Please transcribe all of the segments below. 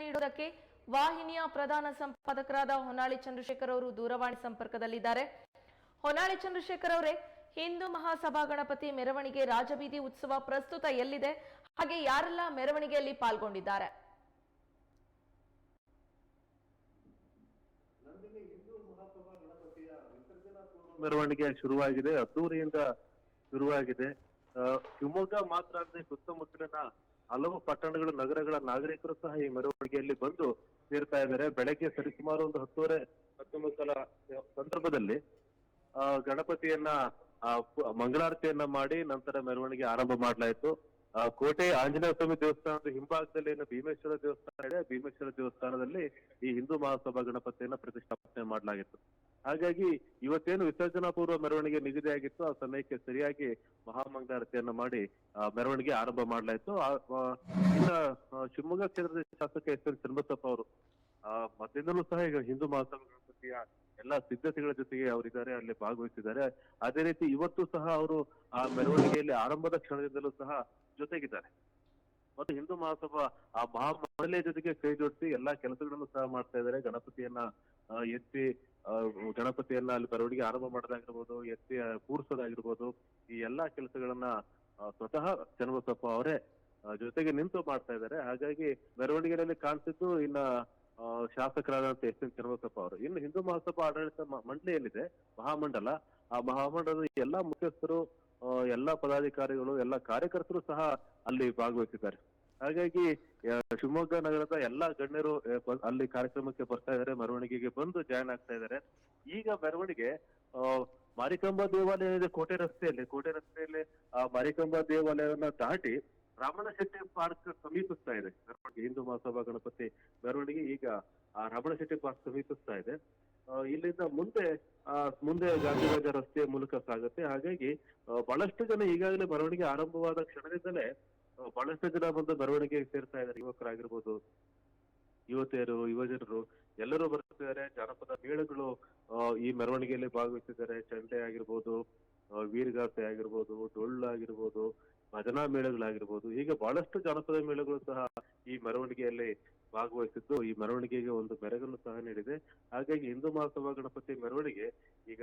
ನೀಡುವುದಕ್ಕೆ ವಾಹಿನಿಯ ಪ್ರಧಾನ ಸಂಪಾದಕರಾದ ಹೊನ್ನಾಳಿ ಚಂದ್ರಶೇಖರ್ ಅವರು ದೂರವಾಣಿ ಸಂಪರ್ಕದಲ್ಲಿದ್ದಾರೆ. ಹೊನ್ನಾಳಿ ಚಂದ್ರಶೇಖರ್ ಅವರೇ, ಹಿಂದೂ ಮಹಾಸಭಾ ಗಣಪತಿ ಮೆರವಣಿಗೆ ರಾಜಬೀದಿ ಉತ್ಸವ ಪ್ರಸ್ತುತ ಎಲ್ಲಿದೆ? ಹಾಗೆ ಯಾರೆಲ್ಲ ಮೆರವಣಿಗೆಯಲ್ಲಿ ಪಾಲ್ಗೊಂಡಿದ್ದಾರೆ? ಮೆರವಣಿಗೆ ಶುರುವಾಗಿದೆ. ಅದ್ದೂರಿಯಿಂದ ಶುರುವಾಗಿದೆ. ಶಿವಮೊಗ್ಗ ಮಾತ್ರ ಅಲ್ಲದೆ ಸುತ್ತಮುತ್ತಲಿನ ಹಲವು ಪಟ್ಟಣಗಳ ನಗರಗಳ ನಾಗರಿಕರು ಸಹ ಈ ಮೆರವಣಿಗೆಯಲ್ಲಿ ಬಂದು ಸೇರ್ತಾ ಇದ್ದಾರೆ. ಬೆಳಗ್ಗೆ ಸರಿಸುಮಾರು ಒಂದು ಹತ್ತುವರೆ ಹತ್ತೊಂಬತ್ತರ ಸಂದರ್ಭದಲ್ಲಿ ಆ, ಗಣಪತಿಯನ್ನ ಮಂಗಳಾರತಿಯನ್ನ ಮಾಡಿ ನಂತರ ಮೆರವಣಿಗೆ ಆರಂಭ ಮಾಡಲಾಯಿತು. ಕೋಟೆ ಆಂಜನೇಯ ಸ್ವಾಮಿ ದೇವಸ್ಥಾನದ ಹಿಂಭಾಗದಲ್ಲಿ ಭೀಮೇಶ್ವರ ದೇವಸ್ಥಾನ ಇದೆ. ಭೀಮೇಶ್ವರ ದೇವಸ್ಥಾನದಲ್ಲಿ ಈ ಹಿಂದೂ ಮಹಾಸಭಾ ಗಣಪತಿಯನ್ನ ಪ್ರತಿಷ್ಠಾಪನೆ ಮಾಡಲಾಗಿತ್ತು. ಹಾಗಾಗಿ ಇವತ್ತೇನು ವಿಸರ್ಜನಾ ಪೂರ್ವ ಮೆರವಣಿಗೆ ನಿಗದಿಯಾಗಿತ್ತು, ಆ ಸಮಯಕ್ಕೆ ಸರಿಯಾಗಿ ಮಹಾಮಂಗಳಾರತಿಯನ್ನ ಮಾಡಿ ಮೆರವಣಿಗೆ ಆರಂಭ ಮಾಡಲಾಯಿತು. ಇನ್ನ ಶಿವಮೊಗ್ಗ ಕ್ಷೇತ್ರದ ಶಾಸಕ ಎಸ್ ಎನ್ ಚನ್ನಬಸಪ್ಪ ಅವರು ಮೊದಲಿಂದಲೂ ಸಹ ಈಗ ಹಿಂದೂ ಮಹಾಸಭಾ ಗಣಪತಿಯ ಎಲ್ಲಾ ಸಿದ್ಧತೆಗಳ ಜೊತೆಗೆ ಅವರಿದ್ದಾರೆ, ಅಲ್ಲಿ ಭಾಗವಹಿಸಿದ್ದಾರೆ. ಅದೇ ರೀತಿ ಇವತ್ತು ಸಹ ಅವರು ಆ ಮೆರವಣಿಗೆಯಲ್ಲಿ ಆರಂಭದ ಕ್ಷಣದಿಂದಲೂ ಸಹ ಜೊತೆಗಿದ್ದಾರೆ. ಮತ್ತು ಹಿಂದೂ ಮಹಾಸಭಾ ಆ ಮಹಾ ಜೊತೆಗೆ ಕೈ ಜೋಡಿಸಿ ಎಲ್ಲಾ ಕೆಲಸಗಳನ್ನು ಸಹ ಮಾಡ್ತಾ ಇದ್ದಾರೆ. ಗಣಪತಿಯನ್ನ ಎತ್ತಿ ಗಣಪತಿಯನ್ನ ಅಲ್ಲಿ ಮೆರವಣಿಗೆ ಆರಂಭ ಮಾಡೋದಾಗಿರ್ಬೋದು, ಎತ್ತಿ ಕೂರ್ಸೋದಾಗಿರ್ಬೋದು, ಈ ಎಲ್ಲಾ ಕೆಲಸಗಳನ್ನ ಸ್ವತಃ ಚನ್ನಬಸಪ್ಪ ಅವರೇ ಜೊತೆಗೆ ನಿಂತು ಮಾಡ್ತಾ ಇದ್ದಾರೆ. ಹಾಗಾಗಿ ಮೆರವಣಿಗೆಯಲ್ಲಿ ಕಾಣಿಸಿದ್ದು ಇನ್ನ ಶಾಸಕರಾದಂತ ಎಸ್ ಎನ್ ಚನ್ನಬಸಪ್ಪ ಅವರು. ಇನ್ನು ಹಿಂದೂ ಮಹಾಸಭಾ ಆಡಳಿತ ಮಂಡಳಿಯಲ್ಲಿದೆ ಮಂಡಳಿ ಏನಿದೆ ಮಹಾಮಂಡಲ. ಆ ಮಹಾಮಂಡಲದ ಎಲ್ಲಾ ಮುಖ್ಯಸ್ಥರು ಎಲ್ಲಾ ಪದಾಧಿಕಾರಿಗಳು, ಎಲ್ಲಾ ಕಾರ್ಯಕರ್ತರು ಸಹ ಅಲ್ಲಿ ಭಾಗವಹಿಸಿದ್ದಾರೆ. ಹಾಗಾಗಿ ಶಿವಮೊಗ್ಗ ನಗರದ ಎಲ್ಲಾ ಗಣ್ಯರು ಅಲ್ಲಿ ಕಾರ್ಯಕ್ರಮಕ್ಕೆ ಬರ್ತಾ ಇದ್ದಾರೆ ಮೆರವಣಿಗೆಗೆ ಬಂದು ಜಾಯ್ನ್ ಆಗ್ತಾ ಇದ್ದಾರೆ ಈಗ ಮೆರವಣಿಗೆ ಮಾರಿಕಂಬ ದೇವಾಲಯ ಇದೆ ಕೋಟೆ ರಸ್ತೆಯಲ್ಲಿ. ಕೋಟೆ ರಸ್ತೆಯಲ್ಲಿ ಆ ಮಾರಿಕಂಬ ದೇವಾಲಯವನ್ನ ದಾಟಿ ರಾಮನ ಶೆಟ್ಟಿ ಪಾರ್ಕ್ ಸಮೀಪಿಸ್ತಾ ಇದೆ. ಹಿಂದೂ ಮಹಾಸಭಾ ಗಣಪತಿ ಮೆರವಣಿಗೆ ಈಗ ಆ ರಮಣ ಶೆಟ್ಟಿ ಪಾರ್ಕ್ ಸಮೀಪಿಸ್ತಾ ಇದೆ. ಇಲ್ಲಿಂದ ಮುಂದೆ ಆ, ಮುಂದೆ ಗಾಂಧಿರಾಜ ರಸ್ತೆಯ ಮೂಲಕ ಸಾಗುತ್ತೆ. ಹಾಗಾಗಿ ಬಹಳಷ್ಟು ಜನ ಈಗಾಗಲೇ ಮೆರವಣಿಗೆ ಆರಂಭವಾದ ಕ್ಷಣದಿಂದಲೇ ಬಹಳಷ್ಟು ಜನ ಬಂದು ಮೆರವಣಿಗೆಗೆ ಸೇರ್ತಾ ಇದ್ದಾರೆ. ಯುವಕರಾಗಿರ್ಬೋದು, ಯುವತಿಯರು, ಯುವಜನರು, ಎಲ್ಲರೂ ಬರ್ತಿದ್ದಾರೆ. ಜಾನಪದ ಮೇಳಗಳು ಈ ಮೆರವಣಿಗೆಯಲ್ಲಿ ಭಾಗವಹಿಸಿದ್ದಾರೆ. ಚಂಡೆ ಆಗಿರ್ಬೋದು ವೀರಗಾಸೆ ಆಗಿರ್ಬೋದು, ಡೊಳ್ಳು ಆಗಿರ್ಬೋದು, ಭಜನಾ ಮೇಳಗಳಾಗಿರ್ಬೋದು. ಹೀಗೆ ಬಹಳಷ್ಟು ಜಾನಪದ ಮೇಳಗಳು ಸಹ ಈ ಮೆರವಣಿಗೆಯಲ್ಲಿ ಭಾಗವಹಿಸಿದ್ದು, ಈ ಮೆರವಣಿಗೆಗೆ ಒಂದು ಮೆರಗನ್ನು ಸಹ ನೀಡಿದೆ. ಹಾಗಾಗಿ ಹಿಂದೂ ಮಹಾಸಭಾ ಗಣಪತಿ ಮೆರವಣಿಗೆ ಈಗ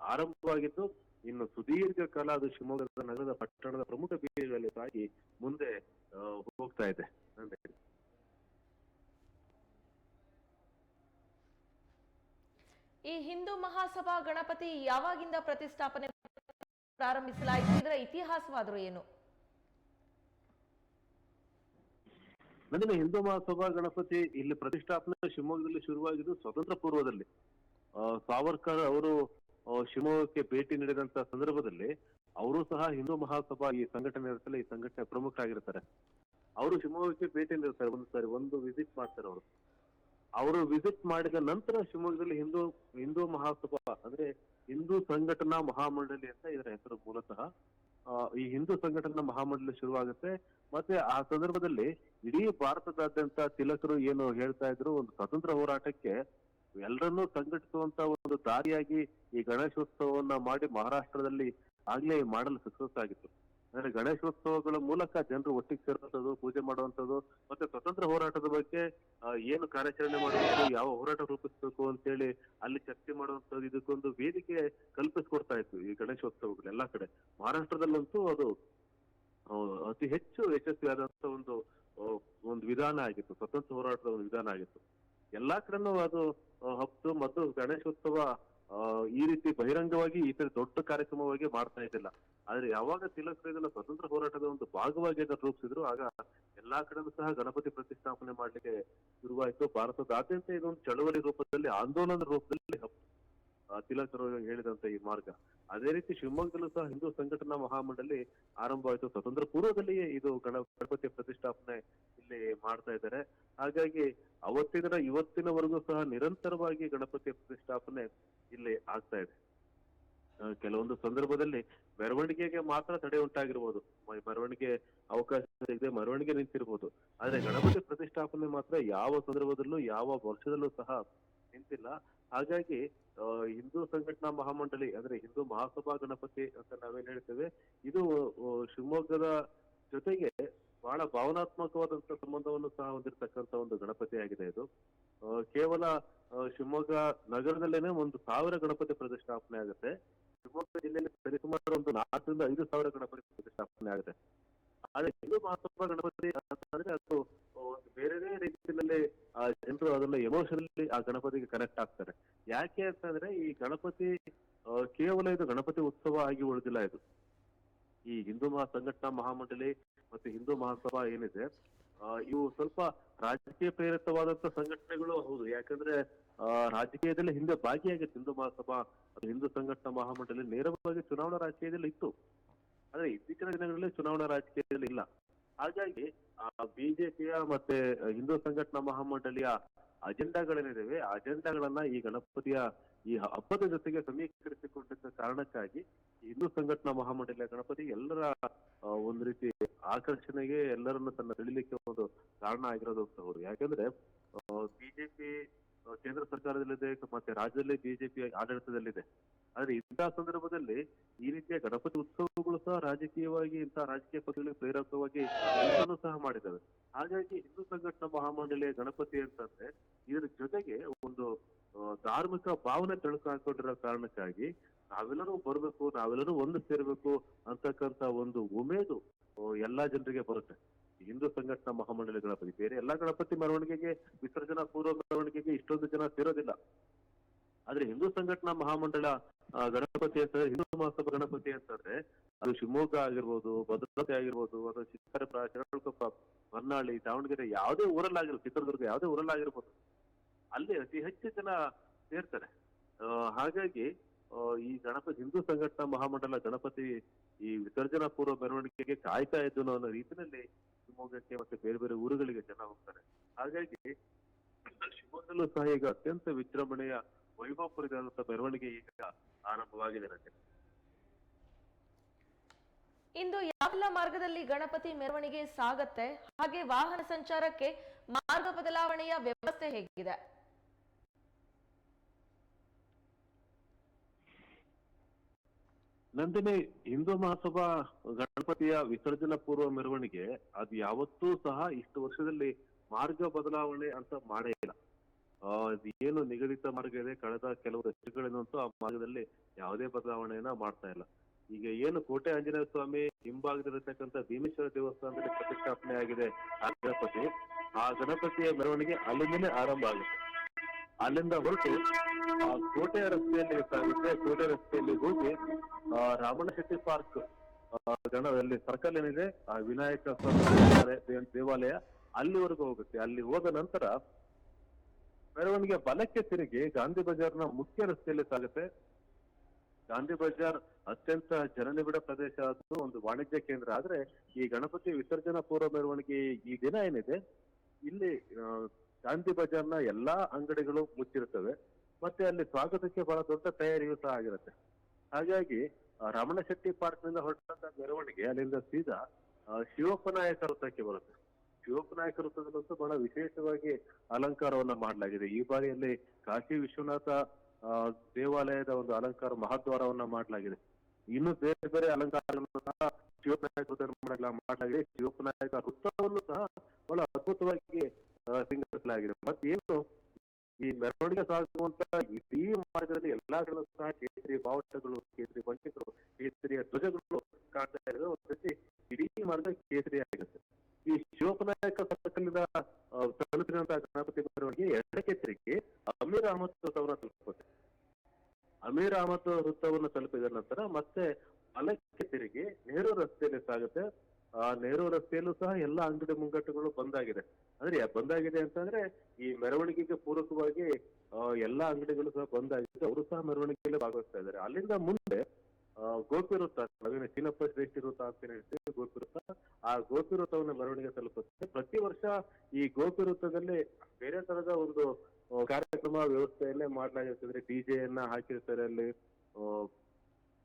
ಆರಂಭವಾಗಿದ್ದು ಇನ್ನು ಸುದೀರ್ಘ ಕಾಲ ಅದು ಶಿವಮೊಗ್ಗದ ನಗರದ ಪಟ್ಟಣದ ಪ್ರಮುಖ ಬೀದಿಗಳಲ್ಲಿ ಸಾಗಿ ಮುಂದೆ ಹೋಗ್ತಾ ಇದೆ. ಈ ಹಿಂದೂ ಮಹಾಸಭಾ ಗಣಪತಿ ಯಾವಾಗಿಂದ ಪ್ರತಿಷ್ಠಾಪನೆ ಪ್ರಾರಂಭಿಸಲಾಯಿತು? ಇದರ ಇತಿಹಾಸವಾದರೂ ಏನು? ನನಗೆ ಹಿಂದೂ ಮಹಾಸಭಾ ಗಣಪತಿ ಇಲ್ಲಿ ಪ್ರತಿಷ್ಠಾಪನೆ ಶಿವಮೊಗ್ಗದಲ್ಲಿ ಶುರುವಾಗಿದ್ದು ಸ್ವತಂತ್ರ ಪೂರ್ವದಲ್ಲಿ. ಸಾವರ್ಕರ್ ಅವರು ಶಿವಮೊಗ್ಗಕ್ಕೆ ಭೇಟಿ ನೀಡಿದಂತ ಸಂದರ್ಭದಲ್ಲಿ ಅವರು ಸಹ ಹಿಂದೂ ಮಹಾಸಭಾ ಈ ಸಂಘಟನೆ ಇರುತ್ತಲ್ಲ ಈ ಸಂಘಟನೆ ಪ್ರಮುಖರಾಗಿರ್ತಾರೆ. ಅವರು ಶಿವಮೊಗ್ಗಕ್ಕೆ ಭೇಟಿ ನೀಡ್ತಾರೆ. ಒಂದು ಸಾರಿ ಒಂದು ವಿಸಿಟ್ ಮಾಡ್ತಾರೆ ಅವರು. ಅವರು ವಿಸಿಟ್ ಮಾಡಿದ ನಂತರ ಶಿವಮೊಗ್ಗದಲ್ಲಿ ಹಿಂದೂ ಹಿಂದೂ ಮಹಾಸಭಾ, ಅಂದ್ರೆ ಹಿಂದೂ ಸಂಘಟನಾ ಮಹಾಮಂಡಳಿ ಅಂತ ಇದರ ಹೆಸರು ಮೂಲತಃ ಈ ಹಿಂದೂ ಸಂಘಟನಾ ಮಹಾಮಂಡಳಿ ಶುರುವಾಗುತ್ತೆ. ಮತ್ತೆ ಆ ಸಂದರ್ಭದಲ್ಲಿ ಇಡೀ ಭಾರತದಾದ್ಯಂತ ತಿಲಕರು ಏನು ಹೇಳ್ತಾ ಇದ್ರು, ಒಂದು ಸ್ವತಂತ್ರ ಹೋರಾಟಕ್ಕೆ ಎಲ್ಲರನ್ನೂ ಸಂಘಟಿಸುವಂತ ಒಂದು ದಾರಿಯಾಗಿ ಈ ಗಣೇಶೋತ್ಸವವನ್ನ ಮಾಡಿ ಮಹಾರಾಷ್ಟ್ರದಲ್ಲಿ ಆಗ್ಲೇ ಮಾಡಲು ಸಕ್ಸಸ್ ಆಗಿತ್ತು. ಅಂದ್ರೆ ಗಣೇಶೋತ್ಸವಗಳ ಮೂಲಕ ಜನರು ಒಟ್ಟಿಗೆ ಸೇರುವಂತದ್ದು ಪೂಜೆ ಮಾಡುವಂತದ್ದು ಮತ್ತೆ ಸ್ವತಂತ್ರ ಹೋರಾಟದ ಬಗ್ಗೆ ಏನು ಕಾರ್ಯಾಚರಣೆ ಮಾಡಬೇಕು, ಯಾವ ಹೋರಾಟ ರೂಪಿಸಬೇಕು ಅಂತೇಳಿ ಅಲ್ಲಿ ಚರ್ಚೆ ಮಾಡುವಂತದ್ದು ಇದಕ್ಕೊಂದು ವೇದಿಕೆ ಕಲ್ಪಿಸ್ಕೊಡ್ತಾ ಇತ್ತು ಈ ಗಣೇಶೋತ್ಸವಗಳು ಎಲ್ಲಾ ಕಡೆ. ಮಹಾರಾಷ್ಟ್ರದಲ್ಲಂತೂ ಅದು ಅತಿ ಹೆಚ್ಚು ಯಶಸ್ವಿಯಾದಂತ ಒಂದು ಒಂದು ವಿಧಾನ ಆಗಿತ್ತು, ಸ್ವತಂತ್ರ ಹೋರಾಟದ ಒಂದು ವಿಧಾನ ಆಗಿತ್ತು. ಎಲ್ಲಾ ಕಡೆನೂ ಅದು ಹಬ್ಬ ಮತ್ತು ಗಣೇಶೋತ್ಸವ ಈ ರೀತಿ ಬಹಿರಂಗವಾಗಿ ಈ ತರ ದೊಡ್ಡ ಕಾರ್ಯಕ್ರಮವಾಗಿ ಮಾಡ್ತಾ ಇದ್ದಿಲ್ಲ. ಆದ್ರೆ ಯಾವಾಗ ತಿಲಕ್ ಇದನ್ನ ಸ್ವತಂತ್ರ ಹೋರಾಟದ ಒಂದು ಭಾಗವಾಗಿ ಅದನ್ನು ರೂಪಿಸಿದ್ರು, ಆಗ ಎಲ್ಲಾ ಕಡೆನೂ ಸಹ ಗಣಪತಿ ಪ್ರತಿಷ್ಠಾಪನೆ ಮಾಡ್ಲಿಕ್ಕೆ ಶುರುವಾಯಿತು. ಭಾರತದಾದ್ಯಂತ ಇದೊಂದು ಚಳವಳಿ ರೂಪದಲ್ಲಿ, ಆಂದೋಲನದ ರೂಪದಲ್ಲಿ ತಿಲಕರು ಹೇಳಿದಂತ ಈ ಮಾರ್ಗ. ಅದೇ ರೀತಿ ಶಿವಮೊಗ್ಗದಲ್ಲೂ ಸಹ ಹಿಂದೂ ಸಂಘಟನಾ ಮಹಾಮಂಡಳಿ ಆರಂಭವಾಯಿತು. ಸ್ವತಂತ್ರ ಪೂರ್ವದಲ್ಲಿಯೇ ಇದು ಗಣ, ಗಣಪತಿ ಪ್ರತಿಷ್ಠಾಪನೆ ಇಲ್ಲಿ ಮಾಡ್ತಾ ಇದ್ದಾರೆ. ಹಾಗಾಗಿ ಅವತ್ತಿನ, ಇವತ್ತಿನವರೆಗೂ ಸಹ ನಿರಂತರವಾಗಿ ಗಣಪತಿ ಪ್ರತಿಷ್ಠಾಪನೆ ಇಲ್ಲಿ ಆಗ್ತಾ ಇದೆ. ಕೆಲವೊಂದು ಸಂದರ್ಭದಲ್ಲಿ ಮೆರವಣಿಗೆಗೆ ಮಾತ್ರ ತಡೆ ಉಂಟಾಗಿರ್ಬೋದು. ಮೆರವಣಿಗೆ ಅವಕಾಶ ಇದೆ ಮೆರವಣಿಗೆ ನಿಂತಿರ್ಬೋದು. ಆದ್ರೆ ಗಣಪತಿ ಪ್ರತಿಷ್ಠಾಪನೆ ಮಾತ್ರ ಯಾವ ಸಂದರ್ಭದಲ್ಲೂ, ಯಾವ ವರ್ಷದಲ್ಲೂ ಸಹ ನಿಂತಿಲ್ಲ. ಹಾಗಾಗಿ ಹಿಂದೂ ಸಂಘಟನಾ ಮಹಾಮಂಡಳಿ, ಅಂದ್ರೆ ಹಿಂದೂ ಮಹಾಸಭಾ ಗಣಪತಿ ಅಂತ ನಾವೇನ್ ಹೇಳ್ತೇವೆ, ಇದು ಶಿವಮೊಗ್ಗದ ಜೊತೆಗೆ ಬಹಳ ಭಾವನಾತ್ಮಕವಾದಂತ ಸಂಬಂಧವನ್ನು ಸಹ ಹೊಂದಿರತಕ್ಕಂತ ಒಂದು ಗಣಪತಿ ಆಗಿದೆ ಇದು. ಕೇವಲ ಶಿವಮೊಗ್ಗ ನಗರದಲ್ಲೇನೆ ಒಂದು ಸಾವಿರ ಗಣಪತಿ ಪ್ರತಿಷ್ಠಾಪನೆ ಆಗುತ್ತೆ. ಶಿವಮೊಗ್ಗ ಜಿಲ್ಲೆಯಲ್ಲಿ ಸರಿಸುಮಾರು ಒಂದು ನಾಲ್ಕರಿಂದ ಐದು ಸಾವಿರ ಗಣಪತಿ ಪ್ರತಿಷ್ಠಾಪನೆ ಆಗುತ್ತೆ. ಆದ್ರೆ ಹಿಂದೂ ಮಹಾತ್ಮ ಗಣಪತಿ ಅಂತಂದ್ರೆ ಅದು ಒಂದು ಬೇರೆ ರೀತಿಯಲ್ಲಿ, ಆ, ಜನರು ಅದನ್ನ ಎಮೋಷನಲಿ ಆ ಗಣಪತಿಗೆ ಕನೆಕ್ಟ್ ಆಗ್ತಾರೆ. ಯಾಕೆ ಅಂತಂದ್ರೆ ಈ ಗಣಪತಿ ಕೇವಲ ಇದು ಗಣಪತಿ ಉತ್ಸವ ಆಗಿ ಉಳಿದಿಲ್ಲ ಇದು. ಈ ಹಿಂದೂ ಮಹಾ ಸಂಘಟನಾ ಮಹಾಮಂಡಳಿ ಮತ್ತೆ ಹಿಂದೂ ಮಹಾಸಭಾ ಏನಿದೆ ಇವು ಸ್ವಲ್ಪ ರಾಜಕೀಯ ಪ್ರೇರಿತವಾದಂತ ಸಂಘಟನೆಗಳು ಹೌದು. ಯಾಕಂದ್ರೆ ರಾಜಕೀಯದಲ್ಲಿ ಹಿಂದೆ ಭಾಗಿಯಾಗಿತ್ತು ಹಿಂದೂ ಮಹಾಸಭಾ ಹಿಂದೂ ಸಂಘಟನಾ ಮಹಾಮಂಡಳಿ ನೇರವಾಗಿ ಚುನಾವಣಾ ರಾಜಕೀಯದಲ್ಲಿ ಇತ್ತು. ಆದ್ರೆ ಇತ್ತೀಚಿನ ದಿನಗಳಲ್ಲಿ ಚುನಾವಣಾ ರಾಜಕೀಯದಲ್ಲಿ ಇಲ್ಲ. ಹಾಗಾಗಿ ಬಿಜೆಪಿಯ ಮತ್ತೆ ಹಿಂದೂ ಸಂಘಟನಾ ಮಹಾಮಂಡಳಿಯ ಅಜೆಂಡಾಗಳೇನಿದಾವೆ ಆ ಅಜೆಂಡಾಗಳನ್ನ ಈ ಗಣಪತಿಯ ಈ ಹಬ್ಬದ ಜೊತೆಗೆ ಸಮೀಕರಿಸಿಕೊಂಡಿದ್ದ ಕಾರಣಕ್ಕಾಗಿ ಹಿಂದೂ ಸಂಘಟನಾ ಮಹಾಮಂಡಳಿಯ ಗಣಪತಿ ಎಲ್ಲರ ಆ, ಒಂದು ರೀತಿ ಆಕರ್ಷಣೆಗೆ ಎಲ್ಲರನ್ನು ತನ್ನ ತಿಳಿಲಿಕ್ಕೆ ಒಂದು ಕಾರಣ ಆಗಿರೋದು ಅಂತ ಅವರು ಯಾಕಂದ್ರೆ ಬಿಜೆಪಿ ಕೇಂದ್ರ ಸರ್ಕಾರದಲ್ಲಿದೆ, ಮತ್ತೆ ರಾಜ್ಯದಲ್ಲಿ ಬಿಜೆಪಿ ಆಡಳಿತದಲ್ಲಿದೆ. ಆದ್ರೆ ಇಂತಹ ಸಂದರ್ಭದಲ್ಲಿ ಈ ರೀತಿಯ ಗಣಪತಿ ಉತ್ಸವಗಳು ಸಹ ರಾಜಕೀಯವಾಗಿ ಇಂತಹ ರಾಜಕೀಯ ಪಕ್ಷಗಳಿಗೆ ಪ್ರೇರಕವಾಗಿ ಸಹ ಮಾಡಿದ್ದಾವೆ. ಹಾಗಾಗಿ ಹಿಂದೂ ಸಂಘಟನಾ ಮಹಾಮಂಡಳಿಯ ಗಣಪತಿ ಅಂತಂದ್ರೆ ಇದರ ಜೊತೆಗೆ ಒಂದು ಧಾರ್ಮಿಕ ಭಾವನೆ ತಳುಕು ಹಾಕೊಂಡಿರೋ ಕಾರಣಕ್ಕಾಗಿ ನಾವೆಲ್ಲರೂ ಬರ್ಬೇಕು, ನಾವೆಲ್ಲರೂ ಒಂದು ಸೇರ್ಬೇಕು ಅಂತಕ್ಕಂತ ಒಂದು ಉಮೇದು ಎಲ್ಲಾ ಜನರಿಗೆ ಬರುತ್ತೆ. ಹಿಂದೂ ಸಂಘಟನಾ ಮಹಾಮಂಡಳಿ ಗಣಪತಿ ಬೇರೆ ಎಲ್ಲಾ ಗಣಪತಿ ಮೆರವಣಿಗೆಗೆ ವಿಸರ್ಜನಾ ಪೂರ್ವ ಮೆರವಣಿಗೆಗೆ ಇಷ್ಟೊಂದು ಜನ ಸೇರೋದಿಲ್ಲ. ಆದ್ರೆ ಹಿಂದೂ ಸಂಘಟನಾ ಮಹಾಮಂಡಳ ಗಣಪತಿ ಅಂತಂದ್ರೆ ಹಿಂದೂ ಮಹಾಸಭಾ ಗಣಪತಿ ಅಂತಂದ್ರೆ ಅದು ಶಿವಮೊಗ್ಗ ಆಗಿರ್ಬೋದು, ಭದ್ರತೆ ಆಗಿರ್ಬೋದು, ಅಥವಾ ಚಿಕ್ಕಬಳ್ಳಾಪುರ ಶರಣಕೊಪ್ಪ ಹೊನ್ನಾಳಿ, ದಾವಣಗೆರೆ ಯಾವುದೇ ಊರಲ್ಲಾಗಿರ್ಬೋದು, ಚಿತ್ರದುರ್ಗ ಯಾವುದೇ ಊರಲ್ಲಾಗಿರ್ಬೋದು, ಅಲ್ಲಿ ಅತಿ ಹೆಚ್ಚು ಜನ ಸೇರ್ತಾರೆ. ಹಾಗಾಗಿ ಈ ಗಣಪತಿ ಹಿಂದೂ ಸಂಘಟನಾ ಮಹಾಮಂಡಲ ಗಣಪತಿ ಈ ವಿಸರ್ಜನಾ ಪೂರ್ವ ಮೆರವಣಿಗೆಗೆ ಕಾಯ್ತಾ ಇದ್ದು ಅನ್ನೋ ರೀತಿಯಲ್ಲಿ ಶಿವಮೊಗ್ಗಕ್ಕೆ ಮತ್ತೆ ಬೇರೆ ಬೇರೆ ಊರುಗಳಿಗೆ ಜನ ಹೋಗ್ತಾರೆ. ಹಾಗಾಗಿ ಶಿವಮೊಗ್ಗದಲ್ಲೂ ಸಹ ಈಗ ಅತ್ಯಂತ ವಿಜೃಂಭಣೆಯ ವೈಭವಪುರದಂತ ಮೆರವಣಿಗೆ ಈಗ ಆರಂಭವಾಗಿದೆ ನನಗೆ ಇಂದು ಯಾವೆಲ್ಲ ಮಾರ್ಗದಲ್ಲಿ ಗಣಪತಿ ಮೆರವಣಿಗೆ ಸಾಗತ್ತೆ? ಹಾಗೆ ವಾಹನ ಸಂಚಾರಕ್ಕೆ ಮಾರ್ಗ ಬದಲಾವಣೆಯ ವ್ಯವಸ್ಥೆ ಹೇಗಿದೆ? ನಂದಿನಿ, ಹಿಂದೂ ಮಹಾಸಭಾ ಗಣಪತಿಯ ವಿಸರ್ಜನಾ ಪೂರ್ವ ಮೆರವಣಿಗೆ ಅದು ಯಾವತ್ತೂ ಸಹ ಇಷ್ಟು ವರ್ಷದಲ್ಲಿ ಮಾರ್ಗ ಬದಲಾವಣೆ ಅಂತ ಮಾಡೇ ಇಲ್ಲ. ಏನು ನಿಗದಿತ ಮಾರ್ಗ ಇದೆ, ಕಳೆದ ಕೆಲವು ದಶಕಗಳಿಂದಂತೂ ಆ ಮಾರ್ಗದಲ್ಲಿ ಯಾವುದೇ ಬದಲಾವಣೆಯನ್ನ ಮಾಡ್ತಾ ಇಲ್ಲ. ಈಗ ಏನು ಕೋಟೆ ಆಂಜನೇಯ ಸ್ವಾಮಿ ಹಿಂಭಾಗದಲ್ಲಿರ್ತಕ್ಕಂಥ ಭೀಮೇಶ್ವರ ದೇವಸ್ಥಾನದಲ್ಲಿ ಪ್ರತಿಷ್ಠಾಪನೆ ಆಗಿದೆ ಆ ಗಣಪತಿ ಆ ಗಣಪತಿಯ ಮೆರವಣಿಗೆ ಅಲ್ಲಿಂದಲೇ ಆರಂಭ ಆಗುತ್ತೆ. ಅಲ್ಲಿಂದ ಹೊರಟು ಆ ಕೋಟೆ ರಸ್ತೆಯಲ್ಲಿ ಸಾಗುತ್ತೆ ಕೋಟೆ ರಸ್ತೆಯಲ್ಲಿ ಹೋಗಿ ಆ, ಶೆಟ್ಟಿ ಪಾರ್ಕ್ ಗಣದಲ್ಲಿ ಸರ್ಕಲ್ ಏನಿದೆ ಆ ವಿನಾಯಕ ದೇವಾಲಯ- ಅಲ್ಲಿವರೆಗೂ ಹೋಗುತ್ತೆ. ಅಲ್ಲಿ ಹೋದ ನಂತರ ಮೆರವಣಿಗೆ ಬಲಕ್ಕೆ ತಿರುಗಿ ಗಾಂಧಿ ಬಜಾರ್ನ ಮುಖ್ಯ ರಸ್ತೆಯಲ್ಲಿ ಸಾಗುತ್ತೆ. ಗಾಂಧಿ ಬಜಾರ್ ಅತ್ಯಂತ ಜನನಿಬಿಡ ಪ್ರದೇಶ ಅದು ಒಂದು ವಾಣಿಜ್ಯ ಕೇಂದ್ರ. ಆದ್ರೆ ಈ ಗಣಪತಿ ವಿಸರ್ಜನಾ ಪೂರ್ವ ಮೆರವಣಿಗೆ ಈ ದಿನ ಏನಿದೆ ಇಲ್ಲಿ ಗಾಂಧಿ ಬಜಾರ್ನ ಎಲ್ಲಾ ಅಂಗಡಿಗಳು ಮುಚ್ಚಿರುತ್ತವೆ. ಮತ್ತೆ ಅಲ್ಲಿ ಸ್ವಾಗತಕ್ಕೆ ಬಹಳ ದೊಡ್ಡ ತಯಾರಿಯೂ ಸಹ ಆಗಿರುತ್ತೆ. ಹಾಗಾಗಿ ರಮಣ ಶೆಟ್ಟಿ ಪಾರ್ಕ್ನಿಂದ ಹೊರಟಂತ ಮೆರವಣಿಗೆ, ಅಲ್ಲಿಂದ ಸೀದಾ ಶಿವಪ್ಪ ನಾಯಕ ವೃತ್ತಕ್ಕೆ ಬರುತ್ತೆ. ಶಿವಪ್ಪ ನಾಯಕ ವೃತ್ತದಲ್ಲಂತೂ ಬಹಳ ವಿಶೇಷವಾಗಿ ಅಲಂಕಾರವನ್ನ ಮಾಡಲಾಗಿದೆ. ಈ ಬಾರಿಯಲ್ಲಿ ಕಾಶಿ ವಿಶ್ವನಾಥ ದೇವಾಲಯದ ಒಂದು ಅಲಂಕಾರ ಮಹಾದ್ವಾರವನ್ನ ಮಾಡಲಾಗಿದೆ. ಇನ್ನು ಬೇರೆ ಬೇರೆ ಅಲಂಕಾರಗಳನ್ನು ಸಹ ಶಿವಪ್ಪ ಮಾಡಲಾಗಿದೆ. ಶಿವಪ್ಪ ನಾಯಕ ವೃತ್ತವನ್ನು ಸಹ ಬಹಳ ಅದ್ಭುತವಾಗಿ ಸಿಂಗರಿಸಲಾಗಿದೆ. ಮತ್ತೇನು ಈ ಮೆರವಣಿಗೆ ಸಾಗುವಂತ ಇಡೀ ಮಾರ್ಗದಲ್ಲಿ ಎಲ್ಲಾ ಕಡೆ ಸಹ ಕೇಸರಿ ಬಾವುಟಗಳು ಕೇಸರಿ ಬಂಟಿಗಳು ಕೇಸರಿಯ ಧ್ವಜಗಳು ಕಾಣ್ತಾ ಇರೋದು. ಒಂದ್ ರೀತಿ ಇಡೀ ಮಾರ್ಗ ಕೇಸರಿ ಆಗುತ್ತೆ ಈ ಶಿವಪನಾಯಕ ಸರ್ಕಲ್ನಿಂದ ತಲುಪಿದಂತಹ ಗಣಪತಿ ಮೆರವಣಿಗೆ ಎರಡಕ್ಕೆ ತಿರುಗಿ ಅಮೀರ್ ಅಹಮದ್ ವೃತ್ತವನ್ನ ತಲುಪುತ್ತೆ ಅಮೀರ್ ಅಹಮದ್ ವೃತ್ತವನ್ನು ತಲುಪಿದ ನಂತರ ಮತ್ತೆ ಬಲಕ್ಕೆ ತಿರುಗಿ ನೆಹರು ರಸ್ತೆಯಲ್ಲಿ ಸಾಗುತ್ತೆ. ಆ ನೆಹರು ರಸ್ತೆಯಲ್ಲೂ ಸಹ ಎಲ್ಲ ಅಂಗಡಿ ಮುಂಗಟ್ಟುಗಳು ಬಂದಾಗಿದೆ ಅಂದ್ರೆ ಬಂದಾಗಿದೆ ಅಂತಂದ್ರೆ ಈ ಮೆರವಣಿಗೆಗೆ ಪೂರಕವಾಗಿ ಎಲ್ಲಾ ಅಂಗಡಿಗಳು ಸಹ ಬಂದಾಗಿದೆ ಅವರು ಸಹ ಮೆರವಣಿಗೆಯಲ್ಲಿ ಭಾಗವಹಿಸ್ತಾ ಇದ್ದಾರೆ. ಅಲ್ಲಿಂದ ಮುಂದೆ ಆ, ಗೋಪಿ ವೃತ್ತ ನಾವೇನು ಚೀನಪ್ಪ ಶ್ರೇಷ್ಠಿ ವೃತ್ತ ಅಂತ ಹೇಳ್ತೀವಿ ಗೋಪಿ ವೃತ್ತ ಆ ಗೋಪಿ ವೃತ್ತವನ್ನು ಮೆರವಣಿಗೆ ತಲುಪುತ್ತೆ. ಪ್ರತಿ ವರ್ಷ ಈ ಗೋಪಿ ವೃತ್ತದಲ್ಲಿ ಬೇರೆ ತರದ ಒಂದು ಕಾರ್ಯಕ್ರಮ ವ್ಯವಸ್ಥೆಯಲ್ಲೇ ಮಾಡಲಾಗಿರ್ತದೆ. ಯನ್ನ ಹಾಕಿರ್ತಾರೆ ಅಲ್ಲಿ.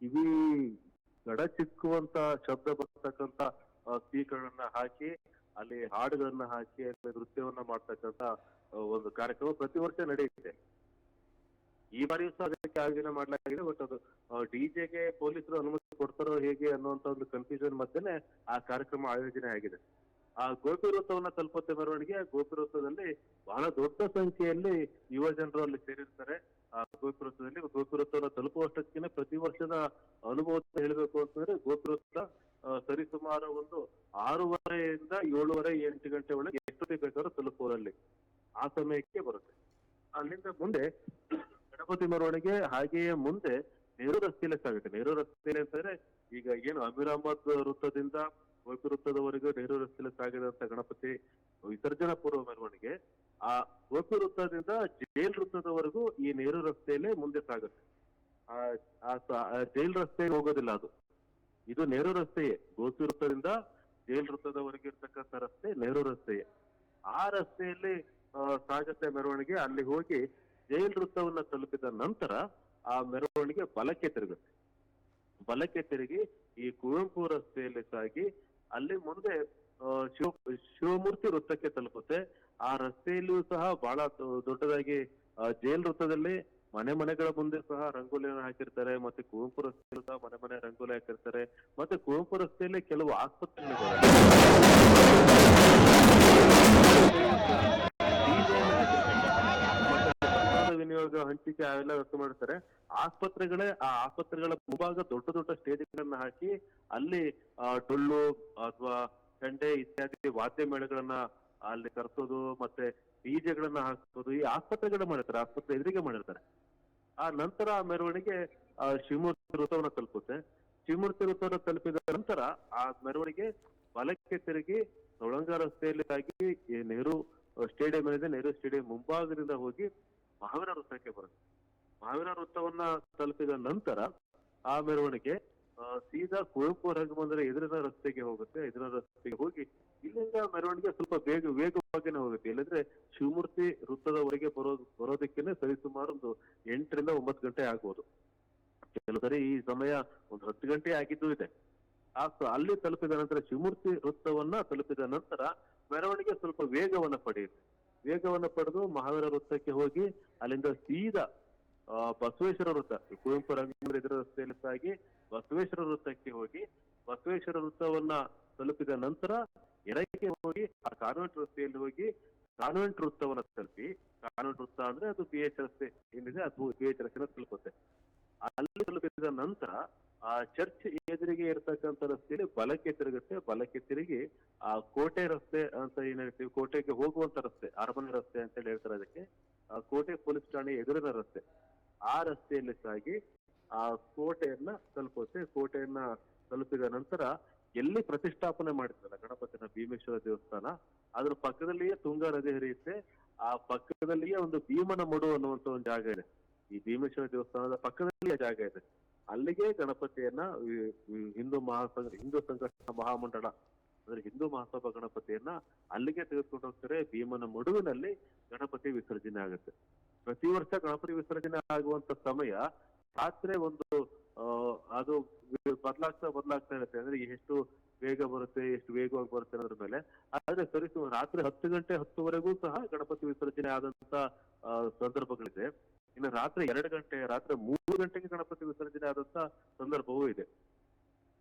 ಇವಿ ಗಡ ಚಿಕ್ಕುವಂತ ಶಬ್ದ ಬರ್ತಕ್ಕಂತ ಸ್ಪೀಕರ್ಗಳನ್ನ ಹಾಕಿ ಅಲ್ಲಿ ಹಾಡುಗಳನ್ನ ಹಾಕಿ ಅಲ್ಲಿ ನೃತ್ಯವನ್ನ ಮಾಡ್ತಕ್ಕಂತ ಒಂದು ಕಾರ್ಯಕ್ರಮ ಪ್ರತಿ ವರ್ಷ ನಡೆಯುತ್ತೆ. ಈ ಬಾರಿಯೂ ಸಹ ಅದಕ್ಕೆ ಆಯೋಜನೆ ಮಾಡಲಾಗಿದೆ ಬಟ್ ಅದು ಡಿಜೆಗೆ ಪೊಲೀಸರು ಅನುಮತಿ ಕೊಡ್ತಾರೋ ಹೇಗೆ ಅನ್ನುವಂತ ಒಂದು ಕನ್ಫ್ಯೂಷನ್ ಮಧ್ಯೆನೆ ಆ ಕಾರ್ಯಕ್ರಮ ಆಯೋಜನೆ ಆಗಿದೆ. ಆ ಗೋಪಿ ವೃತ್ತವನ್ನ ತಲುಪುತ್ತೆ ಮೆರವಣಿಗೆ ಆ ಗೋಪಿ ವೃತ್ತದಲ್ಲಿ ಬಹಳ ದೊಡ್ಡ ಸಂಖ್ಯೆಯಲ್ಲಿ ಯುವ ಜನರು ಅಲ್ಲಿ ಸೇರಿರ್ತಾರೆ. ಆ ಗೋಪಿ ವೃತ್ತದಲ್ಲಿ ಗೋಪಿ ವೃತ್ತವನ್ನು ತಲುಪುವಷ್ಟಕ್ಕೆ ಪ್ರತಿ ವರ್ಷದ ಅನುಭವ ಹೇಳಬೇಕು ಅಂತಂದ್ರೆ ಗೋಪಿ ವೃತ್ತ ಆ, ಸರಿಸುಮಾರು ಒಂದು ಆರೂವರೆಯಿಂದ ಏಳುವರೆ ಎಂಟು ಗಂಟೆ ಒಳಗೆ ಎಷ್ಟು ಬೇಕಾದರೂ ತಲುಪೋರಲ್ಲಿ ಆ ಸಮಯಕ್ಕೆ ಬರುತ್ತೆ. ಅಲ್ಲಿಂದ ಮುಂದೆ ಗಣಪತಿ ಮೆರವಣಿಗೆ ಹಾಗೆಯೇ ಮುಂದೆ ನೆಹರು ರಸ್ತೆಯಲ್ಲಿ ಸಾಗುತ್ತೆ ನೆಹರು ರಸ್ತೆಯಲ್ಲಿ ಅಂತಂದ್ರೆ ಈಗ ಏನು ಅಮೀರ್ ಅಹಮದ್ ವೃತ್ತದಿಂದ ಗೋಪಿ ವೃತ್ತದವರೆಗೂ ನೆಹರು ರಸ್ತೆಯಲ್ಲಿ ಸಾಗಿದಂತ ಗಣಪತಿ ವಿಸರ್ಜನಾ ಪೂರ್ವ ಮೆರವಣಿಗೆ, ಆ ಗೋಪಿ ವೃತ್ತದಿಂದ ಜೈಲ್ ವೃತ್ತದವರೆಗೂ ಈ ನೆಹರು ರಸ್ತೆಯಲ್ಲೇ ಮುಂದೆ ಸಾಗುತ್ತೆ. ಆ ಜೈಲ್ ರಸ್ತೆಗೆ ಹೋಗೋದಿಲ್ಲ ಅದು. ಇದು ನೆಹರು ರಸ್ತೆಯೇ. ಗೋಸಿ ವೃತ್ತದಿಂದ ಜೈಲ್ ವೃತ್ತದವರೆಗೆ ಇರ್ತಕ್ಕಂಥ ರಸ್ತೆ ನೆಹರು ರಸ್ತೆಯೇ. ಆ ರಸ್ತೆಯಲ್ಲಿ ಸಾಗುತ್ತೆ ಮೆರವಣಿಗೆ ಅಲ್ಲಿ ಹೋಗಿ ಜೈಲ್ ವೃತ್ತವನ್ನ ತಲುಪಿದ ನಂತರ ಆ ಮೆರವಣಿಗೆ ಬಲಕ್ಕೆ ತಿರುಗುತ್ತೆ. ಬಲಕ್ಕೆ ತಿರುಗಿ ಈ ಕುವೆಂಪು ರಸ್ತೆಯಲ್ಲಿ ಸಾಗಿ ಅಲ್ಲಿ ಮುಂದೆ ಶಿವ, ಶಿವಮೂರ್ತಿ ವೃತ್ತಕ್ಕೆ ತಲುಪುತ್ತೆ. ಆ ರಸ್ತೆಯಲ್ಲಿಯೂ ಸಹ ಬಹಳ ದೊಡ್ಡದಾಗಿ ಜೈಲ್ ವೃತ್ತದಲ್ಲಿ ಮನೆ ಮನೆಗಳ ಮುಂದೆ ಸಹ ರಂಗೋಲಿಯನ್ನು ಹಾಕಿರ್ತಾರೆ, ಮತ್ತೆ ಕುವೆಂಪು ರಸ್ತೆಯಲ್ಲೂ ಸಹ ಮನೆ ಮನೆ ರಂಗೋಲಿ ಹಾಕಿರ್ತಾರೆ, ಮತ್ತೆ ಕುವೆಂಪು ರಸ್ತೆಯಲ್ಲಿ ಕೆಲವು ಆಸ್ಪತ್ರೆಗಳು ಮತ್ತೆ ಪ್ರಸಾದ ವಿನಿಯೋಗ ಹಂಚಿಕೆ ಅವೆಲ್ಲ ವ್ಯವಸ್ಥೆ ಮಾಡ್ತಾರೆ. ಆಸ್ಪತ್ರೆಗಳೇ, ಆ ಆಸ್ಪತ್ರೆಗಳ ಮುಂಭಾಗ ದೊಡ್ಡ ದೊಡ್ಡ ಸ್ಟೇಜ್ಗಳನ್ನ ಹಾಕಿ ಅಲ್ಲಿ ಡೊಳ್ಳು ಅಥವಾ ಚಂಡೆ ಇತ್ಯಾದಿ ವಾದ್ಯ ಮೇಳಗಳನ್ನ ಅಲ್ಲಿ ಕರೆಸೋದು, ಮತ್ತೆ ಬೀಜಗಳನ್ನ ಹಾಕೋದು ಈ ಆಸ್ಪತ್ರೆಗಳನ್ನ ಮಾಡಿರ್ತಾರೆ ಆಸ್ಪತ್ರೆ ಎದುರಿಗೆ ಮಾಡಿರ್ತಾರೆ. ಆ ನಂತರ ಆ ಮೆರವಣಿಗೆ ಶಿವಮೂರ್ತಿ ವೃತ್ತವನ್ನ ತಲುಪುತ್ತೆ. ಶಿವಮೂರ್ತಿ ವೃತ್ತವನ್ನ ತಲುಪಿದ ನಂತರ ಆ ಮೆರವಣಿಗೆ ಬಲಕ್ಕೆ ತಿರುಗಿ ತೊಳಂಗ ರಸ್ತೆಯಲ್ಲಿ ಆಗಿ ನೆಹರು ಸ್ಟೇಡಿಯಂ ಏನಿದೆ ನೆಹರು ಸ್ಟೇಡಿಯಂ ಮುಂಭಾಗದಿಂದ ಹೋಗಿ ಮಹಾವೀರ ವೃತ್ತಕ್ಕೆ ಬರುತ್ತೆ. ಮಹಾವೀರ ವೃತ್ತವನ್ನ ತಲುಪಿದ ನಂತರ ಆ ಮೆರವಣಿಗೆ ಸೀದಾ ಕುವೆಂಪು ರಂಗಮಂದಿರ ಎದುರಿನ ರಸ್ತೆಗೆ ಹೋಗುತ್ತೆ, ಎದುರಿನ ರಸ್ತೆಗೆ ಹೋಗಿ ಇಲ್ಲಿಂದ ಮೆರವಣಿಗೆ ಸ್ವಲ್ಪ ಬೇಗ, ವೇಗವಾಗಿನೇ ಹೋಗುತ್ತೆ. ಇಲ್ಲಂದ್ರೆ ಶಿವಮೂರ್ತಿ ವೃತ್ತದವರೆಗೆ ಬರೋದು ಬರೋದಕ್ಕೇನೆ ಸರಿಸುಮಾರು ಒಂದು ಎಂಟರಿಂದ ಒಂಬತ್ತು ಗಂಟೆ ಆಗ್ಬೋದು. ಕೆಲವು ಸರಿ ಈ ಸಮಯ ಒಂದು ಹತ್ತು ಗಂಟೆ ಆಗಿದ್ದು ಇದೆ. ಆ ಅಲ್ಲಿ ತಲುಪಿದ ನಂತರ ಶಿವಮೂರ್ತಿ ವೃತ್ತವನ್ನ ತಲುಪಿದ ನಂತರ ಮೆರವಣಿಗೆ ಸ್ವಲ್ಪ ವೇಗವನ್ನ ಪಡೆಯುತ್ತೆ. ವೇಗವನ್ನ ಪಡೆದು ಮಹಾವೀರ ವೃತ್ತಕ್ಕೆ ಹೋಗಿ ಅಲ್ಲಿಂದ ಸೀದಾ ಬಸವೇಶ್ವರ ವೃತ್ತ ಕುವೆಂಪು ರಂಗಮಂದಿರ ಎದುರು ರಸ್ತೆಯಲ್ಲಿ ಸಾಗಿ ಬಸವೇಶ್ವರ ವೃತ್ತಕ್ಕೆ ಹೋಗಿ, ಬಸವೇಶ್ವರ ವೃತ್ತವನ್ನ ತಲುಪಿದ ನಂತರ ಎಡಕ್ಕೆ ಹೋಗಿ ಆ ಕಾನ್ವೆಂಟ್ ರಸ್ತೆಯಲ್ಲಿ ಹೋಗಿ ಕಾನ್ವೆಂಟ್ ವೃತ್ತವನ್ನ ತಲುಪಿ, ಕಾನ್ವೆಂಟ್ ವೃತ್ತ ಅಂದ್ರೆ ಅದು ಪಿ ಎಚ್ ರಸ್ತೆ ಏನಿದೆ, ಅದು ಪಿ ಎಚ್ ರಸ್ತೆನ ತಲುಪುತ್ತೆ. ಅಲ್ಲಿ ತಲುಪಿದ ನಂತರ ಆ ಚರ್ಚ್ ಎದುರಿಗೆ ಇರತಕ್ಕಂತ ರಸ್ತೆಯಲ್ಲಿ ಬಲಕ್ಕೆ ತಿರುಗುತ್ತೆ, ಬಲಕ್ಕೆ ತಿರುಗಿ ಆ ಕೋಟೆ ರಸ್ತೆ ಅಂತ ಏನ್ ಹೇಳ್ತೀವಿ, ಕೋಟೆಗೆ ಹೋಗುವಂತ ರಸ್ತೆ, ಅರಮನೆ ರಸ್ತೆ ಅಂತ ಹೇಳಿ ಹೇಳ್ತಾರೆ ಅದಕ್ಕೆ. ಆ ಕೋಟೆ ಪೊಲೀಸ್ ಠಾಣೆ ಎದುರಿನ ರಸ್ತೆ. ಆ ರಸ್ತೆಯಲ್ಲಿ ಸಾಗಿ ಆ ಕೋಟೆಯನ್ನ ತಲುಪುತ್ತೆ. ಕೋಟೆಯನ್ನ ತಲುಪಿದ ನಂತರ ಎಲ್ಲಿ ಪ್ರತಿಷ್ಠಾಪನೆ ಮಾಡಿದ್ರಲ್ಲ ಗಣಪತಿನ ಭೀಮೇಶ್ವರ ದೇವಸ್ಥಾನ, ಅದ್ರ ಪಕ್ಕದಲ್ಲಿಯೇ ತುಂಗಾ ನದಿ ಹರಿಯುತ್ತೆ. ಆ ಪಕ್ಕದಲ್ಲಿಯೇ ಒಂದು ಭೀಮನ ಮಡು ಅನ್ನುವಂತ ಒಂದು ಜಾಗ ಇದೆ. ಈ ಭೀಮೇಶ್ವರ ದೇವಸ್ಥಾನದ ಪಕ್ಕದಲ್ಲಿಯೇ ಜಾಗ ಇದೆ. ಅಲ್ಲಿಗೆ ಗಣಪತಿಯನ್ನ ಹಿಂದೂ ಮಹಾಸಂಘ, ಹಿಂದೂ ಸಂಘಟನಾ ಮಹಾಮಂಡಳ, ಅಂದ್ರೆ ಹಿಂದೂ ಮಹಾಸಭಾ ಗಣಪತಿಯನ್ನ ಅಲ್ಲಿಗೆ ತೆಗೆದುಕೊಂಡು ಹೋಗ್ತಾರೆ. ಭೀಮನ ಮಡುವಿನಲ್ಲಿ ಗಣಪತಿ ವಿಸರ್ಜನೆ ಆಗುತ್ತೆ. ಪ್ರತಿ ವರ್ಷ ಗಣಪತಿ ವಿಸರ್ಜನೆ ಆಗುವಂತ ಸಮಯ ರಾತ್ರಿ ಒಂದು ಅದು ಬದಲಾಗ್ತಾ ಬದಲಾಗ್ತಾ ಇರುತ್ತೆ. ಅಂದ್ರೆ ಎಷ್ಟು ಬೇಗ ಬರುತ್ತೆ, ಎಷ್ಟು ವೇಗವಾಗಿ ಬರುತ್ತೆ ಅನ್ನೋದ್ರ ಮೇಲೆ. ಆದ್ರೆ ಸರಿ ಸುಮಾರು ರಾತ್ರಿ ಹತ್ತು ಗಂಟೆ ಹತ್ತುವರೆಗೂ ಸಹ ಗಣಪತಿ ವಿಸರ್ಜನೆ ಆದಂತ ಸಂದರ್ಭಗಳಿದೆ. ಇನ್ನು ರಾತ್ರಿ ಎರಡು ಗಂಟೆ, ರಾತ್ರಿ ಮೂರು ಗಂಟೆಗೆ ಗಣಪತಿ ವಿಸರ್ಜನೆ ಆದಂತ ಸಂದರ್ಭವೂ ಇದೆ.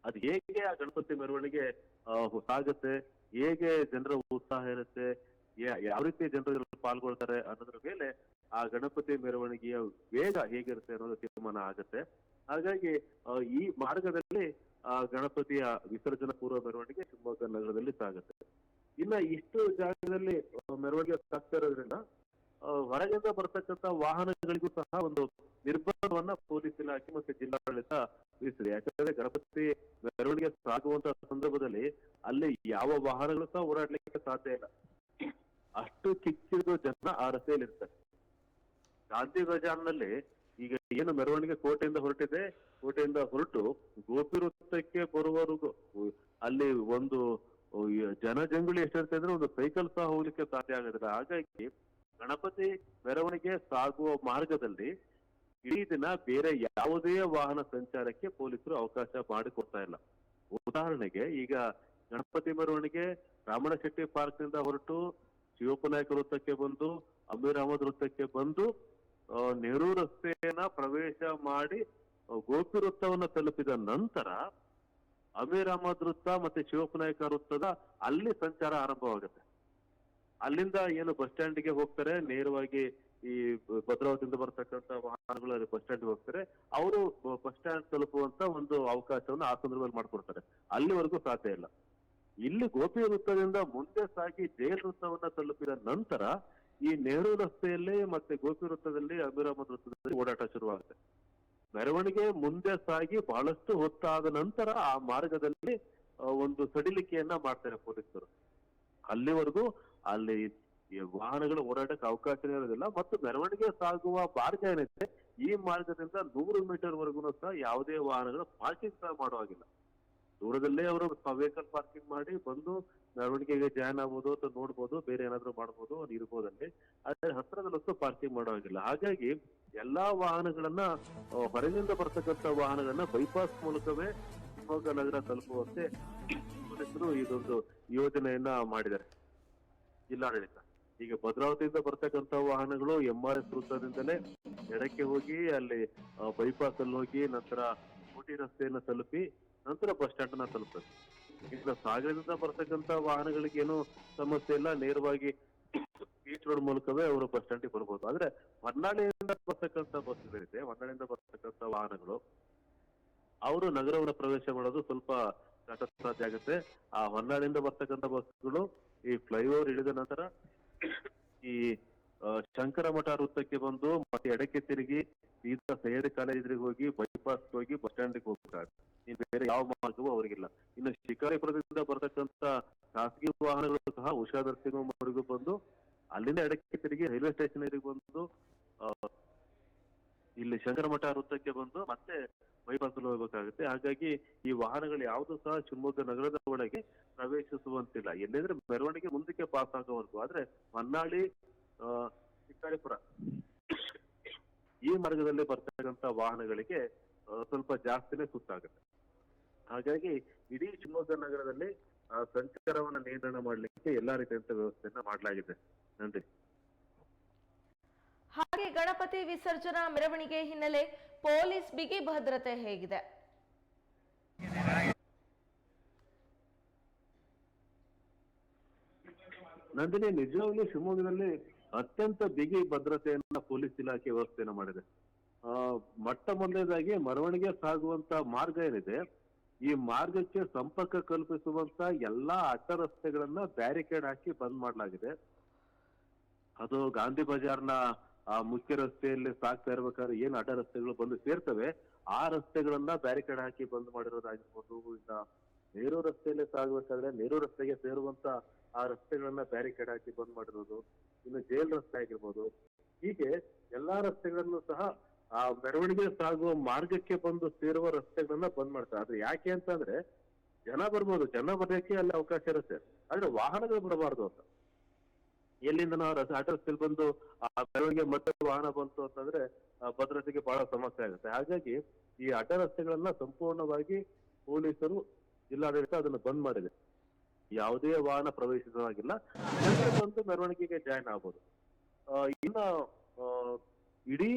ಅದು ಹೇಗೆ ಆ ಗಣಪತಿ ಮೆರವಣಿಗೆ ಸಾಗುತ್ತೆ, ಹೇಗೆ ಜನರ ಉತ್ಸಾಹ ಇರುತ್ತೆ ಯಾವ ರೀತಿ ಜನರು ಪಾಲ್ಗೊಳ್ತಾರೆ ಅನ್ನೋದ್ರ ಮೇಲೆ ಆ ಗಣಪತಿ ಮೆರವಣಿಗೆಯ ವೇಗ ಹೇಗಿರುತ್ತೆ ಅನ್ನೋದು ತೀರ್ಮಾನ ಆಗುತ್ತೆ. ಹಾಗಾಗಿ ಈ ಮಾರ್ಗದಲ್ಲಿ, ಆ, ಗಣಪತಿಯ ವಿಸರ್ಜನಾ ಪೂರ್ವ ಮೆರವಣಿಗೆ ಶಿವಮೊಗ್ಗ ನಗರದಲ್ಲಿ ಸಾಗುತ್ತೆ. ಇನ್ನ ಇಷ್ಟು ಜಾಗದಲ್ಲಿ ಮೆರವಣಿಗೆ ಸಾಗ್ತಾ ಇರೋದ್ರಿಂದ ಹೊರಗಿಂದ ಬರ್ತಕ್ಕಂತ ವಾಹನಗಳಿಗೂ ಸಹ ಒಂದು ನಿರ್ಬಂಧವನ್ನ ಪೊಲೀಸ್ ಇಲಾಖೆ ಮತ್ತೆ ಜಿಲ್ಲಾಡಳಿತ ವಿಧಿಸಿದೆ. ಯಾಕಂದ್ರೆ ಗಣಪತಿ ಮೆರವಣಿಗೆ ಸಾಗುವಂತ ಸಂದರ್ಭದಲ್ಲಿ ಅಲ್ಲಿ ಯಾವ ವಾಹನಗಳು ಸಹ ಓಡಾಡ್ಲಿಕ್ಕೆ ಸಾಧ್ಯ ಇಲ್ಲ. ಅಷ್ಟು ಕಿಕ್ಕಿರಿದು ಜನ ಆ ರಸ್ತೆಯಲ್ಲಿ ಇರ್ತಾರೆ ಗಾಂಧಿ ಬಜಾರ್ನಲ್ಲಿ ಈಗ ಏನು ಮೆರವಣಿಗೆ ಕೋಟೆಯಿಂದ ಹೊರಟಿದೆ, ಕೋಟೆಯಿಂದ ಹೊರಟು ಗೋಪಿ ವೃತ್ತಕ್ಕೆ ಬರುವವರೆಗೂ ಅಲ್ಲಿ ಒಂದು ಜನ ಜನಜಂಗುಳಿ ಎಷ್ಟಿರುತ್ತೆ ಅಂದ್ರೆ ಒಂದು ಸೈಕಲ್ ಸಹ ಹೋಗ್ಲಿಕ್ಕೆ ಸಾಧ್ಯ ಆಗೋದಿಲ್ಲ. ಹಾಗಾಗಿ ಗಣಪತಿ ಮೆರವಣಿಗೆ ಸಾಗುವ ಮಾರ್ಗದಲ್ಲಿ ಇಡೀ ದಿನ ಬೇರೆ ಯಾವುದೇ ವಾಹನ ಸಂಚಾರಕ್ಕೆ ಪೊಲೀಸರು ಅವಕಾಶ ಮಾಡಿಕೊಡ್ತಾ ಇಲ್ಲ. ಉದಾಹರಣೆಗೆ ಈಗ ಗಣಪತಿ ಮೆರವಣಿಗೆ ರಾಮಣ ಶೆಟ್ಟಿ ಪಾರ್ಕ್ನಿಂದ ಹೊರಟು ಶಿವಪ್ಪನಾಯಕ ವೃತ್ತಕ್ಕೆ ಬಂದು, ಅಮೀರ್ ಅಹಮದ್ ವೃತ್ತಕ್ಕೆ ಬಂದು ನೆಹರು ರಸ್ತೆಯನ್ನ ಪ್ರವೇಶ ಮಾಡಿ ಗೋಪಿ ವೃತ್ತವನ್ನ ತಲುಪಿದ ನಂತರ ಅಮೀರ್ ವೃತ್ತ ಮತ್ತೆ ಶಿವಪ್ಪನಾಯಕ ವೃತ್ತದ ಅಲ್ಲಿ ಸಂಚಾರ ಆರಂಭವಾಗುತ್ತೆ. ಅಲ್ಲಿಂದ ಏನು ಬಸ್ ಸ್ಟ್ಯಾಂಡ್ಗೆ ಹೋಗ್ತಾರೆ, ನೇರವಾಗಿ ಈ ಭದ್ರಾವತಿಯಿಂದ ಬರ್ತಕ್ಕಂಥ ವಾಹನಗಳು ಬಸ್ ಸ್ಟ್ಯಾಂಡ್ ಹೋಗ್ತಾರೆ. ಅವರು ಬಸ್ ಸ್ಟ್ಯಾಂಡ್ ತಲುಪುವಂತ ಒಂದು ಅವಕಾಶವನ್ನು ಆ ಸಂದರ್ಭದಲ್ಲಿ ಮಾಡ್ಕೊಡ್ತಾರೆ. ಅಲ್ಲಿವರೆಗೂ ಸಾಧ್ಯ ಇಲ್ಲ. ಇಲ್ಲಿ ಗೋಪಿ ವೃತ್ತದಿಂದ ಮುಂದೆ ಸಾಗಿ ಜೈಲ್ ವೃತ್ತವನ್ನ ತಲುಪಿದ ನಂತರ ಈ ನೆಹರು ರಸ್ತೆಯಲ್ಲಿ ಮತ್ತೆ ಗೋಪಿ ವೃತ್ತದಲ್ಲಿ ಅಮೀರ್ ವೃತ್ತದಲ್ಲಿ ಓಡಾಟ ಶುರುವಾಗುತ್ತೆ. ಮೆರವಣಿಗೆ ಮುಂದೆ ಸಾಗಿ ಬಹಳಷ್ಟು ಹೊತ್ತಾದ ನಂತರ ಆ ಮಾರ್ಗದಲ್ಲಿ ಒಂದು ಸಡಿಲಿಕೆಯನ್ನ ಮಾಡ್ತಾರೆ ಪೊಲೀಸರು. ಅಲ್ಲಿವರೆಗೂ ಅಲ್ಲಿ ವಾಹನಗಳು ಓಡಾಟಕ್ಕೆ ಅವಕಾಶ ಇರೋದಿಲ್ಲ ಮತ್ತು ಮೆರವಣಿಗೆ ಸಾಗುವ ಮಾರ್ಗ ಏನಿದೆ, ಈ ಮಾರ್ಗದಿಂದ ನೂರು ಮೀಟರ್ ವರೆಗೂ ಸಹ ಯಾವುದೇ ವಾಹನಗಳು ಪಾರ್ಕಿಂಗ್ ಸಹ ಮಾಡುವಾಗಿಲ್ಲ. ದೂರದಲ್ಲೇ ಅವರು ವೆಹಿಕಲ್ ಪಾರ್ಕಿಂಗ್ ಮಾಡಿ ಬಂದು ಮೆರವಣಿಗೆಗೆ ಜಾಯ್ನ್ ಆಗ್ಬೋದು ಅಥವಾ ನೋಡ್ಬೋದು, ಬೇರೆ ಏನಾದ್ರು ಮಾಡ್ಬೋದು ಇರ್ಬೋದು ಅಲ್ಲಿ. ಆದ್ರೆ ಹತ್ರದಲ್ಲಂತೂ ಪಾರ್ಕಿಂಗ್ ಮಾಡುವಾಗಿಲ್ಲ ಹಾಗಾಗಿ ಎಲ್ಲಾ ವಾಹನಗಳನ್ನ ಹೊರಗಿಂದ ಬರ್ತಕ್ಕಂಥ ವಾಹನಗಳನ್ನ ಬೈಪಾಸ್ ಮೂಲಕವೇ ಶಿವಮೊಗ್ಗ ನಗರ ತಲುಪುವಂತೆ ಇದೊಂದು ಯೋಜನೆಯನ್ನ ಮಾಡಿದ್ದಾರೆ. ಜಿಲ್ಲಾಡಳಿತ. ಈಗ ಭದ್ರಾವತಿಯಿಂದ ಬರ್ತಕ್ಕಂಥ ವಾಹನಗಳು ಎಂ ಆರ್ ಎಸ್ ವೃತ್ತದಿಂದಲೇ ಎಡಕ್ಕೆ ಹೋಗಿ ಅಲ್ಲಿ ಬೈಪಾಸ್ ಅಲ್ಲಿ ಹೋಗಿ ನಂತರ ಕೋಟಿ ರಸ್ತೆಯನ್ನ ತಲುಪಿ ನಂತರ ಬಸ್ ಸ್ಟ್ಯಾಂಡ್ನ ತಲುಪುತ್ತೆ. ಈಗ ಸಾಗರದಿಂದ ಬರ್ತಕ್ಕಂತ ವಾಹನಗಳಿಗೆ ಏನು ಸಮಸ್ಯೆ ಇಲ್ಲ. ನೇರವಾಗಿ ಬೀಚ್ ರೋಡ್ ಮೂಲಕವೇ ಅವರು ಬಸ್ ಸ್ಟ್ಯಾಂಡಿಗೆ ಬರಬಹುದು ಆದ್ರೆ ಹೊನ್ನಾಳಿಯಿಂದ ಬರ್ತಕ್ಕಂಥ ಬಸ್ಗಳಿದೆ ಹೊನ್ನಾಳಿಯಿಂದ ಬರ್ತಕ್ಕಂತ ವಾಹನಗಳು, ಅವರು ನಗರವನ್ನು ಪ್ರವೇಶ ಮಾಡೋದು ಸ್ವಲ್ಪ ಕಷ್ಟಸಾಧ್ಯ ಆಗುತ್ತೆ. ಆ ಹೊನ್ನಾಳಿಂದ ಬರ್ತಕ್ಕಂತ ಬಸ್ಗಳು ಈ ಫ್ಲೈಓವರ್ ಇಳಿದ ನಂತರ ಈ ಶಂಕರ ಮಠ ವೃತ್ತಕ್ಕೆ ಬಂದು ಮತ್ತೆ ಎಡಕ್ಕೆ ತಿರುಗಿ ಸೀದಾ ಸಹ್ಯಾದ್ರಿ ಕಾಲೇಜ್ ಎದುರಿಗೆ ಹೋಗಿ ಬೈಪಾಸ್ ಹೋಗಿ ಬಸ್ ಸ್ಟ್ಯಾಂಡ್ಗೆ ಹೋಗ್ಬೇಕಾಗುತ್ತೆ ಇನ್ ಬೇರೆ ಯಾವ ಮಾರ್ಗವೂ ಅವರಿಗಿಲ್ಲ. ಇನ್ನು ಶಿಕಾರಿಪುರದಿಂದ ಬರತಕ್ಕಂತ ಖಾಸಗಿ ವಾಹನಗಳು ಸಹ ಉಷಾ ನರಸಿಂಹವರೆಗೂ ಬಂದು ಅಲ್ಲಿಂದ ಎಡಕ್ಕೆ ತಿರುಗಿ ರೈಲ್ವೆ ಸ್ಟೇಷನ್ ಎದುರಿಗೆ ಬಂದು ಇಲ್ಲಿ ಶಂಕರ ಮಠ ವೃತ್ತಕ್ಕೆ ಬಂದು ಮತ್ತೆ ಬೈಪಾಸ್ ಹೋಗ್ಬೇಕಾಗುತ್ತೆ. ಹಾಗಾಗಿ ಈ ವಾಹನಗಳು ಯಾವುದು ಸಹ ಶಿವಮೊಗ್ಗ ನಗರದ ಒಳಗೆ ಪ್ರವೇಶಿಸುವಂತಿಲ್ಲ. ಎಲ್ಲಿದ್ರೆ ಮೆರವಣಿಗೆ ಮುಂದಕ್ಕೆ ಪಾಸ್ ಆಗುವಂತೂ ಆದ್ರೆ ಹೊನ್ನಾಳಿ ಶಿಕಾರಿಪುರ ಈ ಮಾರ್ಗದಲ್ಲಿ ಬರ್ತಕ್ಕಂಥ ವಾಹನಗಳಿಗೆ ಸ್ವಲ್ಪ ಜಾಸ್ತಿನೇ ಸುತ್ತಾಗುತ್ತೆ ಹಾಗಾಗಿ ಇಡೀ ಶಿವಮೊಗ್ಗ ನಗರದಲ್ಲಿ ಸಂಚಾರವನ್ನ ನಿಯಂತ್ರಣ ಮಾಡಲಿಕ್ಕೆ ಎಲ್ಲಾ ರೀತಿಯಂತ ವ್ಯವಸ್ಥೆಯನ್ನ ಮಾಡಲಾಗಿದೆ. ನನ್ರಿ ಹಾಗೆ ಗಣಪತಿ ವಿಸರ್ಜನಾ ಮೆರವಣಿಗೆ ಹಿನ್ನೆಲೆ ಪೊಲೀಸ್ ಬಿಗಿ ಭದ್ರತೆ ಹೇಗಿದೆ. ನಂದಿನಿ ನಿಜವಾಗ್ಲೂ ಶಿವಮೊಗ್ಗದಲ್ಲಿ ಅತ್ಯಂತ ಬಿಗಿ ಭದ್ರತೆಯನ್ನ ಪೊಲೀಸ್ ಇಲಾಖೆ ವ್ಯವಸ್ಥೆಯನ್ನು ಮಾಡಿದೆ. ಮೊಟ್ಟ ಮೊದಲನೇದಾಗಿ ಮೆರವಣಿಗೆ ಸಾಗುವಂತ ಮಾರ್ಗ ಏನಿದೆ, ಈ ಮಾರ್ಗಕ್ಕೆ ಸಂಪರ್ಕ ಕಲ್ಪಿಸುವಂತ ಎಲ್ಲಾ ಅಡ್ಡ ರಸ್ತೆಗಳನ್ನ ಬ್ಯಾರಿಕೇಡ್ ಹಾಕಿ ಬಂದ್ ಮಾಡಲಾಗಿದೆ. ಅದು ಗಾಂಧಿ ಬಜಾರ್ನ, ಆ, ಮುಖ್ಯ ರಸ್ತೆಯಲ್ಲಿ ಸಾಗ್ತಾ ಇರ್ಬೇಕಾದ್ರೆ ಏನ್ ಅಡ್ಡ ರಸ್ತೆಗಳು ಬಂದು ಸೇರ್ತವೆ, ಆ ರಸ್ತೆಗಳನ್ನ ಬ್ಯಾರಿಕೇಡ್ ಹಾಕಿ ಬಂದ್ ಮಾಡಿರೋದಾಗಿರ್ಬೋದು ಇನ್ನ ನೇರು ರಸ್ತೆಯಲ್ಲಿ ಸಾಗಬೇಕಾದ್ರೆ ನೇರು ರಸ್ತೆಗೆ ಸೇರುವಂತ ಆ ರಸ್ತೆಗಳನ್ನ ಬ್ಯಾರಿಕೇಡ್ ಹಾಕಿ ಬಂದ್ ಮಾಡಿರೋದು. ಇನ್ನು ಜೈಲ್ ರಸ್ತೆ ಆಗಿರ್ಬೋದು. ಹೀಗೆ ಎಲ್ಲಾ ರಸ್ತೆಗಳನ್ನು ಸಹ ಆ ಮೆರವಣಿಗೆ ಸಾಗುವ ಮಾರ್ಗಕ್ಕೆ ಬಂದು ಸೇರುವ ರಸ್ತೆಗಳನ್ನ ಬಂದ್ ಮಾಡ್ತಾರೆ. ಆದ್ರೆ ಯಾಕೆ ಅಂತಂದ್ರೆ ಜನ ಬರ್ಬೋದು. ಜನ ಬರೋಕೆ ಅಲ್ಲಿ ಅವಕಾಶ ಇರುತ್ತೆ. ಆದ್ರೆ ವಾಹನಗಳು ಬರಬಾರ್ದು ಅಂತ. ಎಲ್ಲಿಂದ ನಾವು ಆಟೋ ರಸ್ತೆಯಲ್ಲಿ ಬಂದು ಆ ಮೆರವಣಿಗೆ ಮತ್ತೆ ವಾಹನ ಬಂತು ಅಂತಂದ್ರೆ ಭದ್ರತೆಗೆ ಬಹಳ ಸಮಸ್ಯೆ ಆಗುತ್ತೆ. ಹಾಗಾಗಿ ಈ ಅಡ್ಡ ರಸ್ತೆಗಳನ್ನ ಸಂಪೂರ್ಣವಾಗಿ ಪೊಲೀಸರು, ಜಿಲ್ಲಾಡಳಿತ ಅದನ್ನ ಬಂದ್ ಮಾಡಿದೆ. ಯಾವುದೇ ವಾಹನ ಪ್ರವೇಶಿಸುವಾಗಿಲ್ಲ ಜನರು ಬಂದು ಮೆರವಣಿಗೆಗೆ ಜಾಯ್ನ್ ಆಗ್ಬೋದು. ಇನ್ನ ಇಡೀ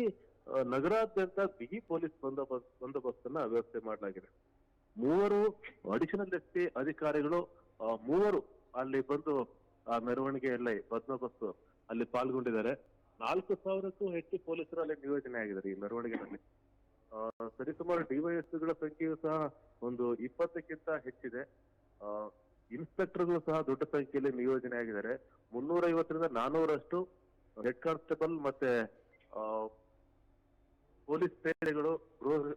ನಗರಾದ್ಯಂತ ಬಿಗಿ ಪೊಲೀಸ್ ಬಂದೋಬಸ್ತ್ ಬಂದೋಬಸ್ತನ್ನ ವ್ಯವಸ್ಥೆ ಮಾಡಲಾಗಿದೆ. ಮೂವರು ಅಡಿಷನಲ್ ಎಸ್ ಪಿ ಅಧಿಕಾರಿಗಳು ಮೂವರು ಅಲ್ಲಿ ಬಂದು ಆ ಮೆರವಣಿಗೆಯಲ್ಲಿ ಬಂದೋಬಸ್ತ್ ಅಲ್ಲಿ ಪಾಲ್ಗೊಂಡಿದ್ದಾರೆ. ನಾಲ್ಕು ಸಾವಿರಕ್ಕೂ ಹೆಚ್ಚು ಪೊಲೀಸರು ಅಲ್ಲಿ ನಿಯೋಜನೆ ಆಗಿದ್ದಾರೆ ಈ ಮೆರವಣಿಗೆಯಲ್ಲಿ. ಸರಿಸುಮಾರು ಡಿವೈಎಸ್ಗಳ ಸಂಖ್ಯೆಯು ಸಹ ಒಂದು ಇಪ್ಪತ್ತಕ್ಕಿಂತ ಹೆಚ್ಚಿದೆ. ಇನ್ಸ್ಪೆಕ್ಟರ್ಗಳು ಸಹ ದೊಡ್ಡ ಸಂಖ್ಯೆಯಲ್ಲಿ ನಿಯೋಜನೆ ಆಗಿದ್ದಾರೆ. ಮುನ್ನೂರ ಐವತ್ತರಿಂದ ನಾನೂರಷ್ಟು ಹೆಡ್ ಕಾನ್ಸ್ಟೇಬಲ್ ಮತ್ತೆ ಪೊಲೀಸ್ ಸೇನೆಗಳು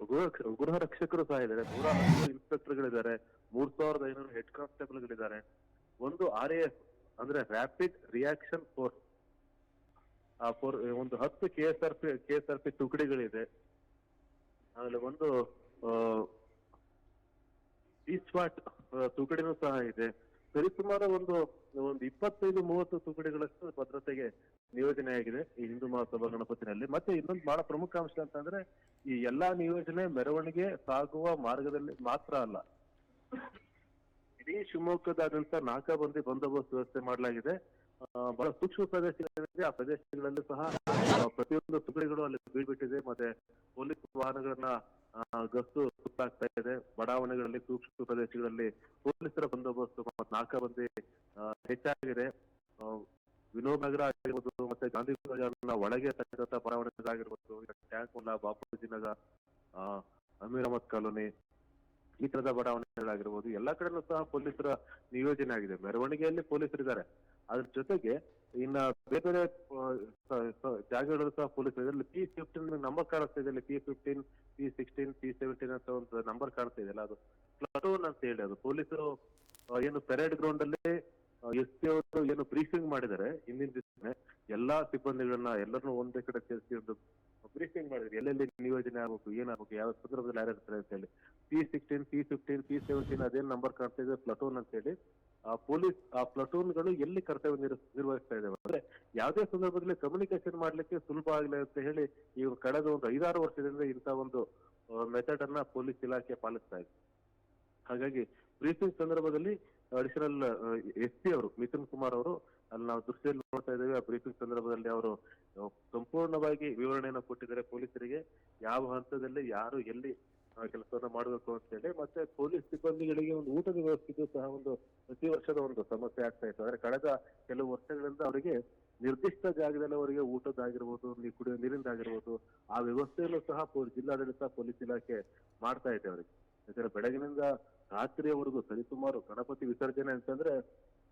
ಗೃಹ, ಗೃಹ- ರಕ್ಷಕರು ಸಹ ಇದ್ದಾರೆ. ನೂರ ಹತ್ತು ಇನ್ಸ್ಪೆಕ್ಟರ್ಗಳಿದ್ದಾರೆ. ಮೂರ್ ಸಾವಿರದ ಐನೂರು ಹೆಡ್ ಕಾನ್ಸ್ಟೇಬಲ್ಗಳಿದ್ದಾರೆ. ಒಂದು ಆರ್ ಎ ಎಫ್ ಅಂದ್ರೆ ರ್ಯಾಪಿಡ್ ರಿಯಾಕ್ಷನ್ ಫೋರ್ಸ್ ಫೋರ್ ಒಂದು ಹತ್ತು K S R P K S R P ತುಕಡಿಗಳಿದೆ. ಆಮೇಲೆ ಒಂದು ಸ್ವಾಟ್ ತುಕಡಿನೂ ಸಹ ಇದೆ. ಸರಿಸುಮಾರು ಒಂದು ಒಂದು ಇಪ್ಪತ್ತೈದು, ಮೂವತ್ತು ತುಕಡಿಗಳಷ್ಟು ಭದ್ರತೆಗೆ ನಿಯೋಜನೆ ಆಗಿದೆ ಈ ಹಿಂದೂ ಮಹಾಸಭಾ ಗಣಪತಿನಲ್ಲಿ. ಮತ್ತೆ ಇನ್ನೊಂದು ಬಹಳ ಪ್ರಮುಖ ಅಂಶ ಅಂತಂದ್ರೆ, ಈ ಎಲ್ಲಾ ನಿಯೋಜನೆ ಮೆರವಣಿಗೆ ಸಾಗುವ ಮಾರ್ಗದಲ್ಲಿ ಮಾತ್ರ ಅಲ್ಲ. ಇಡೀ ಶಿವಮೊಗ್ಗದಾದ್ಯಂತ ನಾಕಾಬಂದಿ ಬಂದೋಬಸ್ತ್ ವ್ಯವಸ್ಥೆ ಮಾಡಲಾಗಿದೆ. ಬಹಳ ಸೂಕ್ಷ್ಮ ಪ್ರದೇಶಗಳಿದೆ. ಆ ಪ್ರದೇಶಗಳಲ್ಲಿ ಸಹ ಪ್ರತಿಯೊಂದು ತುಕಡಿಗಳು ಅಲ್ಲಿ ಬೀಳ್ಬಿಟ್ಟಿದೆ. ಮತ್ತೆ ಪೊಲೀಸ್ ವಾಹನಗಳನ್ನ ಗಸ್ತು ಆಗ್ತಾ ಇದೆ. ಬಡಾವಣೆಗಳಲ್ಲಿ, ಸೂಕ್ಷ್ಮ ಪ್ರದೇಶಗಳಲ್ಲಿ ಪೊಲೀಸರ ಬಂದೋಬಸ್ತು ನಾಲ್ಕ ಮಂದಿ ಹೆಚ್ಚಾಗಿದೆ. ವಿನೋದ್ ನಗರ ಆಗಿರ್ಬೋದು, ಮತ್ತೆ ಗಾಂಧಿ ಬಜಾರ್ನ ಒಳಗೆ ಬಡಾವಣೆಗಳಾಗಿರ್ಬೋದು ಟ್ಯಾಂಕ್ ಮುಲ್ಲಾ ಬಾಪೂಜಿ ನಗರ ಅಮೀರ್ ಅಹಮದ್ ಕಾಲೋನಿ ಈ ತರದ ಬಡಾವಣೆಗಳಾಗಿರ್ಬೋದು, ಎಲ್ಲಾ ಕಡೆನೂ ಸಹ ಪೊಲೀಸರ ನಿಯೋಜನೆ ಆಗಿದೆ. ಮೆರವಣಿಗೆಯಲ್ಲಿ ಪೊಲೀಸರಿದ್ದಾರೆ ಅದ್ರ ಜೊತೆಗೆ ಇನ್ನ ಬೇರೆ ಬೇರೆ ಜಾಗಗಳಲ್ಲೂ ಸಹ ಪೊಲೀಸರು ಪಿ ಫಿಫ್ಟೀನ್ ನಂಬರ್ ಕಾಣಿಸ್ತಾ ಇದೆ P fifteen P sixteen P seventeen ಅಂತ ಒಂದು ನಂಬರ್ ಕಾಣಿಸ್ತಾ ಇದೆಯಲ್ಲ ಅದು ಪ್ಲಟೂನ್ ಅಂತ ಹೇಳಿ, ಅದು ಪೊಲೀಸರು ಏನು ಪೆರೇಡ್ ಗ್ರೌಂಡ್ ಅಲ್ಲಿ ಎಸ್ ಅವರು ಏನು ಬ್ರೀಫಿಂಗ್ ಮಾಡಿದ್ದಾರೆ. ಹಿಂದಿನ ದಿವಸ ಎಲ್ಲಾ ಸಿಬ್ಬಂದಿಗಳನ್ನ ಎಲ್ಲರನ್ನೂ ಒಂದೇ ಕಡೆ ಸೇರಿಸಿ ಒಂದು ಬ್ರೀಫಿಂಗ್ ಮಾಡಿದ್ರು. ಎಲ್ಲೆಲ್ಲಿ ನಿಯೋಜನೆ ಆಗ್ಬೇಕು, ಏನಾಗ್ಬೇಕು, ಯಾವ ಸಂದರ್ಭದಲ್ಲಿ ಯಾರು ಇರ್ತಾರೆ ಅಂತ ಹೇಳಿ. P sixteen P fifteen P seventeen ಅದೇನ್ ನಂಬರ್ ಕಾಣ್ತಾ ಇದೆ ಪ್ಲಟೋನ್ ಅಂತ ಹೇಳಿ. ಆ ಪೊಲೀಸ್ ಆ ಪ್ಲಟೂನ್ಗಳು ಎಲ್ಲಿ ಕರ್ತವ್ಯ ನಿರ್- ನಿರ್ವಹಿಸ್ತಾ ಇದಾವೆ? ಅಂದ್ರೆ ಯಾವುದೇ ಸಂದರ್ಭದಲ್ಲಿ ಕಮ್ಯುನಿಕೇಶನ್ ಮಾಡ್ಲಿಕ್ಕೆ ಸುಲಭ ಆಗಲಿ ಅಂತ ಹೇಳಿ ಇವರು ಕಳೆದ ಒಂದು ಐದಾರು ವರ್ಷದಿಂದ ಇಂಥ ಒಂದು ಮೆಥಡ್ ಅನ್ನ ಪೊಲೀಸ್ ಇಲಾಖೆ ಪಾಲಿಸ್ತಾ ಇದೆ. ಹಾಗಾಗಿ ಬ್ರೀಫಿಂಗ್ ಸಂದರ್ಭದಲ್ಲಿ ಅಡಿಷನಲ್ ಎಸ್ ಪಿ ಅವರು, ಮಿಥುನ್ ಕುಮಾರ್ ಅವರು, ಅಲ್ಲಿ ನಾವು ದೃಶ್ಯದಲ್ಲಿ ನೋಡ್ತಾ ಇದ್ದೇವೆ, ಆ ಬ್ರೀಫಿಂಗ್ ಸಂದರ್ಭದಲ್ಲಿ ಅವರು ಸಂಪೂರ್ಣವಾಗಿ ವಿವರಣೆಯನ್ನು ಕೊಟ್ಟಿದ್ದಾರೆ ಪೊಲೀಸರಿಗೆ. ಯಾವ ಹಂತದಲ್ಲಿ, ಯಾರು ಎಲ್ಲಿ ಕೆಲಸವನ್ನ ಮಾಡಬೇಕು ಅಂತ ಹೇಳಿ, ಮತ್ತೆ ಪೊಲೀಸ್ ಸಿಬ್ಬಂದಿಗಳಿಗೆ ಒಂದು ಊಟದ ವ್ಯವಸ್ಥೆಗೂ ಸಹ ಒಂದು ಪ್ರತಿ ವರ್ಷದ ಒಂದು ಸಮಸ್ಯೆ ಆಗ್ತಾ ಇತ್ತು. ಅಂದ್ರೆ ಕಳೆದ ಕೆಲವು ವರ್ಷಗಳಿಂದ ಅವರಿಗೆ ನಿರ್ದಿಷ್ಟ ಜಾಗದಲ್ಲಿ ಅವರಿಗೆ ಊಟದ್ದಾಗಿರ್ಬೋದು ಕುಡಿಯೋ ನೀರಿಂದಾಗಿರ್ಬೋದು ಆ ವ್ಯವಸ್ಥೆಯನ್ನು ಸಹ ಜಿಲ್ಲಾಡಳಿತ, ಪೊಲೀಸ್ ಇಲಾಖೆ ಮಾಡ್ತಾ ಇದೆ ಅವರಿಗೆ. ಯಾಕಂದ್ರೆ ಬೆಳಗಿನಿಂದ ರಾತ್ರಿಯವರೆಗೂ ಸರಿಸುಮಾರು ಗಣಪತಿ ವಿಸರ್ಜನೆ ಅಂತಂದ್ರೆ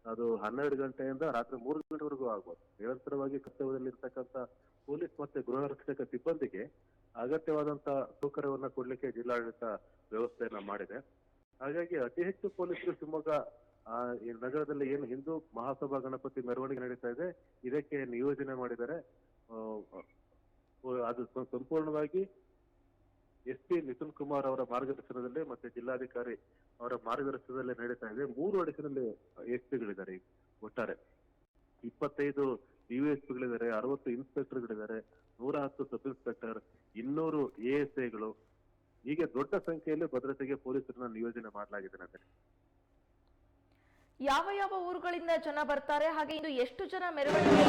ಅದು ಹನ್ನೆರಡು ಗಂಟೆಯಿಂದ ರಾತ್ರಿ ಮೂರು ಗಂಟೆವರೆಗೂ ಆಗ್ಬೋದು. ನಿರಂತರವಾಗಿ ಕರ್ತವ್ಯದಲ್ಲಿ ಇರ್ತಕ್ಕಂಥ ಪೊಲೀಸ್ ಮತ್ತೆ ಗೃಹ ರಕ್ಷಕ ಸಿಬ್ಬಂದಿಗೆ ಅಗತ್ಯವಾದಂತ ಸೌಕರ್ಯವನ್ನ ಕೊಡ್ಲಿಕ್ಕೆ ಜಿಲ್ಲಾಡಳಿತ ವ್ಯವಸ್ಥೆಯನ್ನ ಮಾಡಿದೆ. ಹಾಗಾಗಿ ಅತಿ ಹೆಚ್ಚು ಪೊಲೀಸರು ಶಿವಮೊಗ್ಗ ಈ ನಗರದಲ್ಲಿ ಏನು ಹಿಂದೂ ಮಹಾಸಭಾ ಗಣಪತಿ ಮೆರವಣಿಗೆ ನಡೀತಾ ಇದೆ, ಇದಕ್ಕೆ ನಿಯೋಜನೆ ಮಾಡಿದ್ದಾರೆ. ಅದು ಸಂಪೂರ್ಣವಾಗಿ ಎಸ್ ಪಿ ನಿತಿನ್ ಕುಮಾರ್ ಅವರ ಮಾರ್ಗದರ್ಶನದಲ್ಲಿ ಮತ್ತೆ ಜಿಲ್ಲಾಧಿಕಾರಿ ಅವರ ಮಾರ್ಗದರ್ಶನದಲ್ಲಿ ನಡೀತಾ ಇದೆ. ಮೂರು ಅಡಿಸಿನಲ್ಲಿ ಎಸ್ ಪಿಗಳಿದ್ದಾರೆ ಒಟ್ಟಾರೆ. ಇಪ್ಪತ್ತೈದು ಡಿವಿಎಸ್ ಪಿಗಳಿದ್ದಾರೆ ಅರವತ್ತು ಇನ್ಸ್ಪೆಕ್ಟರ್ಗಳಿದ್ದಾರೆ, ನೂರ ಹತ್ತು ಸಬ್ ಇನ್ಸ್ಪೆಕ್ಟರ್, ಇನ್ನೂರು ಎ ಐಗಳು ಹೀಗೆ ದೊಡ್ಡ ಸಂಖ್ಯೆಯಲ್ಲಿ ಭದ್ರತೆಗೆ ಪೊಲೀಸರನ್ನ ನಿಯೋಜನೆ ಮಾಡಲಾಗಿದೆ ನಂತರ ಯಾವ ಯಾವ ಊರುಗಳಿಂದ ಜನ ಬರ್ತಾರೆ, ಹಾಗೆ ಇಂದು ಎಷ್ಟು ಜನ ಮೆರವಣಿಗೆ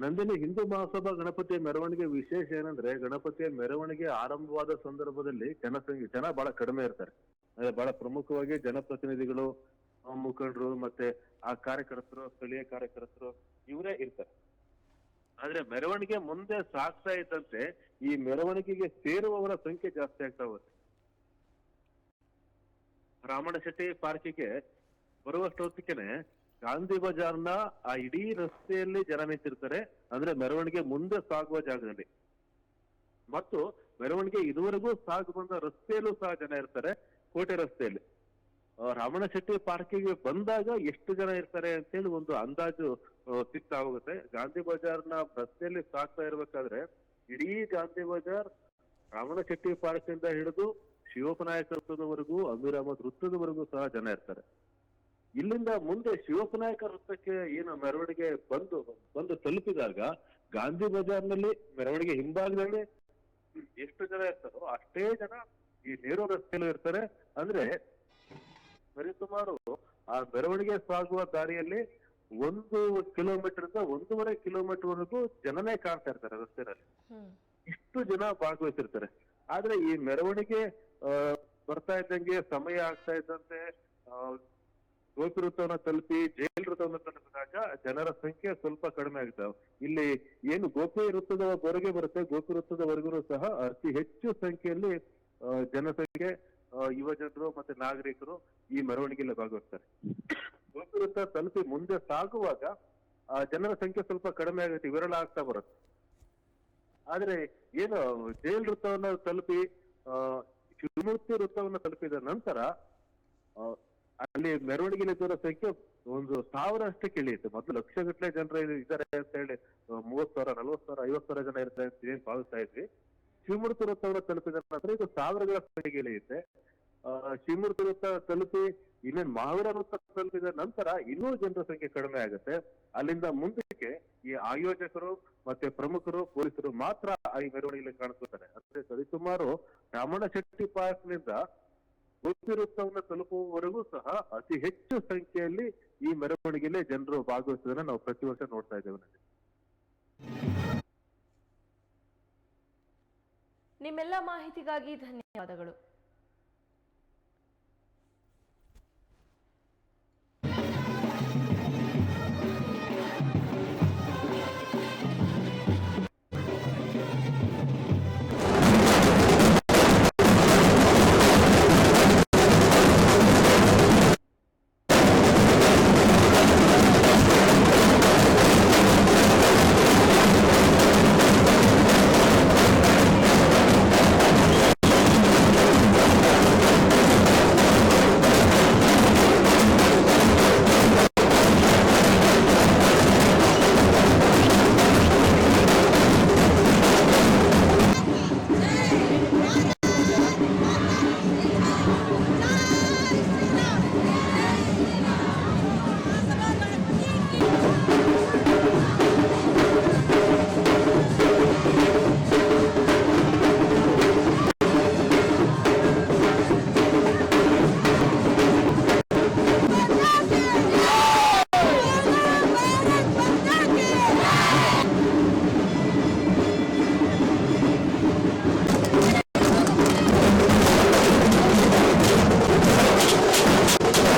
ನಂದಿನಿ, ಹಿಂದೂ ಮಹಾಸಭಾ ಗಣಪತಿಯ ಮೆರವಣಿಗೆ ವಿಶೇಷ ಏನಂದ್ರೆ, ಗಣಪತಿಯ ಮೆರವಣಿಗೆ ಆರಂಭವಾದ ಸಂದರ್ಭದಲ್ಲಿ ಜನಸಂಖ್ಯೆ ಜನ ಬಹಳ ಕಡಿಮೆ ಇರ್ತಾರೆ. ಅಂದ್ರೆ ಬಹಳ ಪ್ರಮುಖವಾಗಿ ಜನಪ್ರತಿನಿಧಿಗಳು ಮುಖಂಡರು ಮತ್ತೆ ಆ ಕಾರ್ಯಕರ್ತರು, ಸ್ಥಳೀಯ ಕಾರ್ಯಕರ್ತರು, ಇವರೇ ಇರ್ತಾರೆ. ಆದ್ರೆ ಮೆರವಣಿಗೆ ಮುಂದೆ ಸಾಗ್ತಾ ಇದ್ದಂತೆ ಈ ಮೆರವಣಿಗೆಗೆ ಸೇರುವವರ ಸಂಖ್ಯೆ ಜಾಸ್ತಿ ಆಗ್ತಾ ಹೋಗುತ್ತೆ. ರಾಮಣ ಶೆಟ್ಟಿ ಪಾರ್ಕಿಗೆ ಬರುವಷ್ಟೊತ್ತಿಗೆನೆ ಗಾಂಧಿ ಬಜಾರ್ನ ಆ ಇಡೀ ರಸ್ತೆಯಲ್ಲಿ ಜನ ನಿಂತಿರ್ತಾರೆ. ಅಂದ್ರೆ ಮೆರವಣಿಗೆ ಮುಂದೆ ಸಾಗುವ ಜಾಗದಲ್ಲಿ. ಮತ್ತು ಮೆರವಣಿಗೆ ಇದುವರೆಗೂ ಸಾಗು ಬಂದ ರಸ್ತೆಯಲ್ಲೂ ಸಹ ಜನ ಇರ್ತಾರೆ, ಕೋಟೆ ರಸ್ತೆಯಲ್ಲಿ. ರಾವಣ ರಾಮಣ ಶೆಟ್ಟಿ ಪಾರ್ಕಿಗೆ ಬಂದಾಗ ಎಷ್ಟು ಜನ ಇರ್ತಾರೆ ಅಂತೇಳಿ ಒಂದು ಅಂದಾಜು ಸಿಕ್ತಾ ಹೋಗುತ್ತೆ. ಗಾಂಧಿ ಬಜಾರ್ನ ರಸ್ತೆಯಲ್ಲಿ ಸಾಗ್ತಾ ಇರ್ಬೇಕಾದ್ರೆ ಇಡೀ ಗಾಂಧಿ ಬಜಾರ್ ರಾಮಣ ಶೆಟ್ಟಿ ಪಾರ್ಕ್ ಇಂದ ಹಿಡಿದು ಶಿವಪ್ಪನಾಯಕ ವೃತ್ತದವರೆಗೂ ಅಮೀರ್ ಅಹಮದ್ ವೃತ್ತದವರೆಗೂ ಸಹ ಜನ ಇರ್ತಾರೆ. ಇಲ್ಲಿಂದ ಮುಂದೆ ಶಿವಪನಾಯಕ ವೃತ್ತಕ್ಕೆ ಏನು ಮೆರವಣಿಗೆ ಬಂದು ಬಂದು ತಲುಪಿದಾಗ ಗಾಂಧಿ ಬಜಾರ್ನಲ್ಲಿ ಮೆರವಣಿಗೆ ಹಿಂಭಾಗದಲ್ಲಿ ಎಷ್ಟು ಜನ ಇರ್ತಾರೋ ಅಷ್ಟೇ ಜನ ಈ ನೇರು ರಸ್ತೆಯಲ್ಲೂ ಇರ್ತಾರೆ. ಅಂದ್ರೆ ಸರಿಸುಮಾರು ಆ ಮೆರವಣಿಗೆ ಸಾಗುವ ದಾರಿಯಲ್ಲಿ ಒಂದು ಕಿಲೋಮೀಟರ್ ಇಂದ ಒಂದೂವರೆ ಕಿಲೋಮೀಟರ್ ವರೆಗೂ ಜನನೇ ಕಾಣ್ತಾ ಇರ್ತಾರೆ ರಸ್ತೆನಲ್ಲಿ ಇಷ್ಟು ಜನ ಭಾಗವಹಿಸಿರ್ತಾರೆ. ಆದ್ರೆ ಈ ಮೆರವಣಿಗೆ ಬರ್ತಾ ಇದ್ದಂಗೆ ಸಮಯ ಆಗ್ತಾ ಇದ್ದಂತೆ ಆ, ಗೋಪಿ ವೃತ್ತವನ್ನ ತಲುಪಿ ಜೈಲ್ ವೃತ್ತವನ್ನು ತಲುಪಿದಾಗ ಜನರ ಸಂಖ್ಯೆ ಸ್ವಲ್ಪ ಕಡಿಮೆ ಆಗ್ತಾವೆ ಇಲ್ಲಿ ಏನು ಗೋಪಿ ವೃತ್ತದ ಹೊರಗೆ ಬರುತ್ತೆ ಗೋಪಿ ವೃತ್ತದವರೆಗೂ ಸಹ ಅತಿ ಹೆಚ್ಚು ಸಂಖ್ಯೆಯಲ್ಲಿ ಜನಸಂಖ್ಯೆ ಯುವ ಜನರು ಮತ್ತೆ ನಾಗರಿಕರು ಈ ಮೆರವಣಿಗೆಯಲ್ಲಿ ಭಾಗವಹಿಸ್ತಾರೆ. ಗೋಪಿ ವೃತ್ತ ತಲುಪಿ ಮುಂದೆ ಸಾಗುವಾಗ ಆ, ಜನರ ಸಂಖ್ಯೆ ಸ್ವಲ್ಪ ಕಡಿಮೆ ಆಗುತ್ತೆ ವಿರಳ ಆಗ್ತಾ ಬರುತ್ತೆ. ಆದ್ರೆ ಏನು ಜೈಲ್ ವೃತ್ತವನ್ನ ತಲುಪಿ ಶಿವಮೂರ್ತಿ ವೃತ್ತವನ್ನ ತಲುಪಿದ ನಂತರ ಅಲ್ಲಿ ಮೆರವಣಿಗೆಯಲ್ಲಿ ಸಂಖ್ಯೆ ಒಂದು ಸಾವಿರ ಅಷ್ಟಕ್ಕೆ ಇಳಿಯುತ್ತೆ ಮೊದಲು ಲಕ್ಷಗಟ್ಟಲೆ ಜನರು ಇದ್ದಾರೆ ಅಂತ ಹೇಳಿ ಮೂವತ್ ಸಾವಿರ ನಲ್ವತ್ ಸಾವಿರ ಐವತ್ ಸಾವಿರ ಜನ ಇರ್ತಾರೆ ಅಂತ ಏನ್ ಭಾವಿಸ್ತಾ ಇದ್ವಿ. ಶಿವಮೂರ್ತಿ ವೃತ್ತವನ್ನು ತಲುಪಿದ ನಂತರ ಇದು ಸಾವಿರಗಳ ಸಂಖ್ಯೆ ಇಳಿಯುತ್ತೆ ಶಿವಮೂರ್ತಿ ವೃತ್ತ ತಲುಪಿ ಇನ್ನೇನ್ ಮಹಾವೀರ ವೃತ್ತ ತಲುಪಿದ ನಂತರ ಇನ್ನೂ ಜನರ ಸಂಖ್ಯೆ ಕಡಿಮೆ ಆಗುತ್ತೆ. ಅಲ್ಲಿಂದ ಮುಂದಕ್ಕೆ ಈ ಆಯೋಜಕರು ಮತ್ತೆ ಪ್ರಮುಖರು, ಪೊಲೀಸರು ಮಾತ್ರ ಈ ಮೆರವಣಿಗೆಯಲ್ಲಿ ಕಾಣಿಸ್ಕೊತಾರೆ ಅಂದ್ರೆ ಸರಿಸುಮಾರು ರಮಣ ಶೆಟ್ಟಿ ಪಾರ್ಕ್ನಿಂದ ಗೋಪಿ ವೃತ್ತವನ್ನು ತಲುಪುವವರೆಗೂ ಸಹ ಅತಿ ಹೆಚ್ಚು ಸಂಖ್ಯೆಯಲ್ಲಿ ಈ ಮೆರವಣಿಗೆಯಲ್ಲಿ ಜನರು ಭಾಗವಹಿಸೋದನ್ನ ನಾವು ಪ್ರತಿ ವರ್ಷ ನೋಡ್ತಾ ಇದ್ದೇವೆ ನನಗೆ. ನಿಮ್ಮೆಲ್ಲ ಮಾಹಿತಿಗಾಗಿ ಧನ್ಯವಾದಗಳು.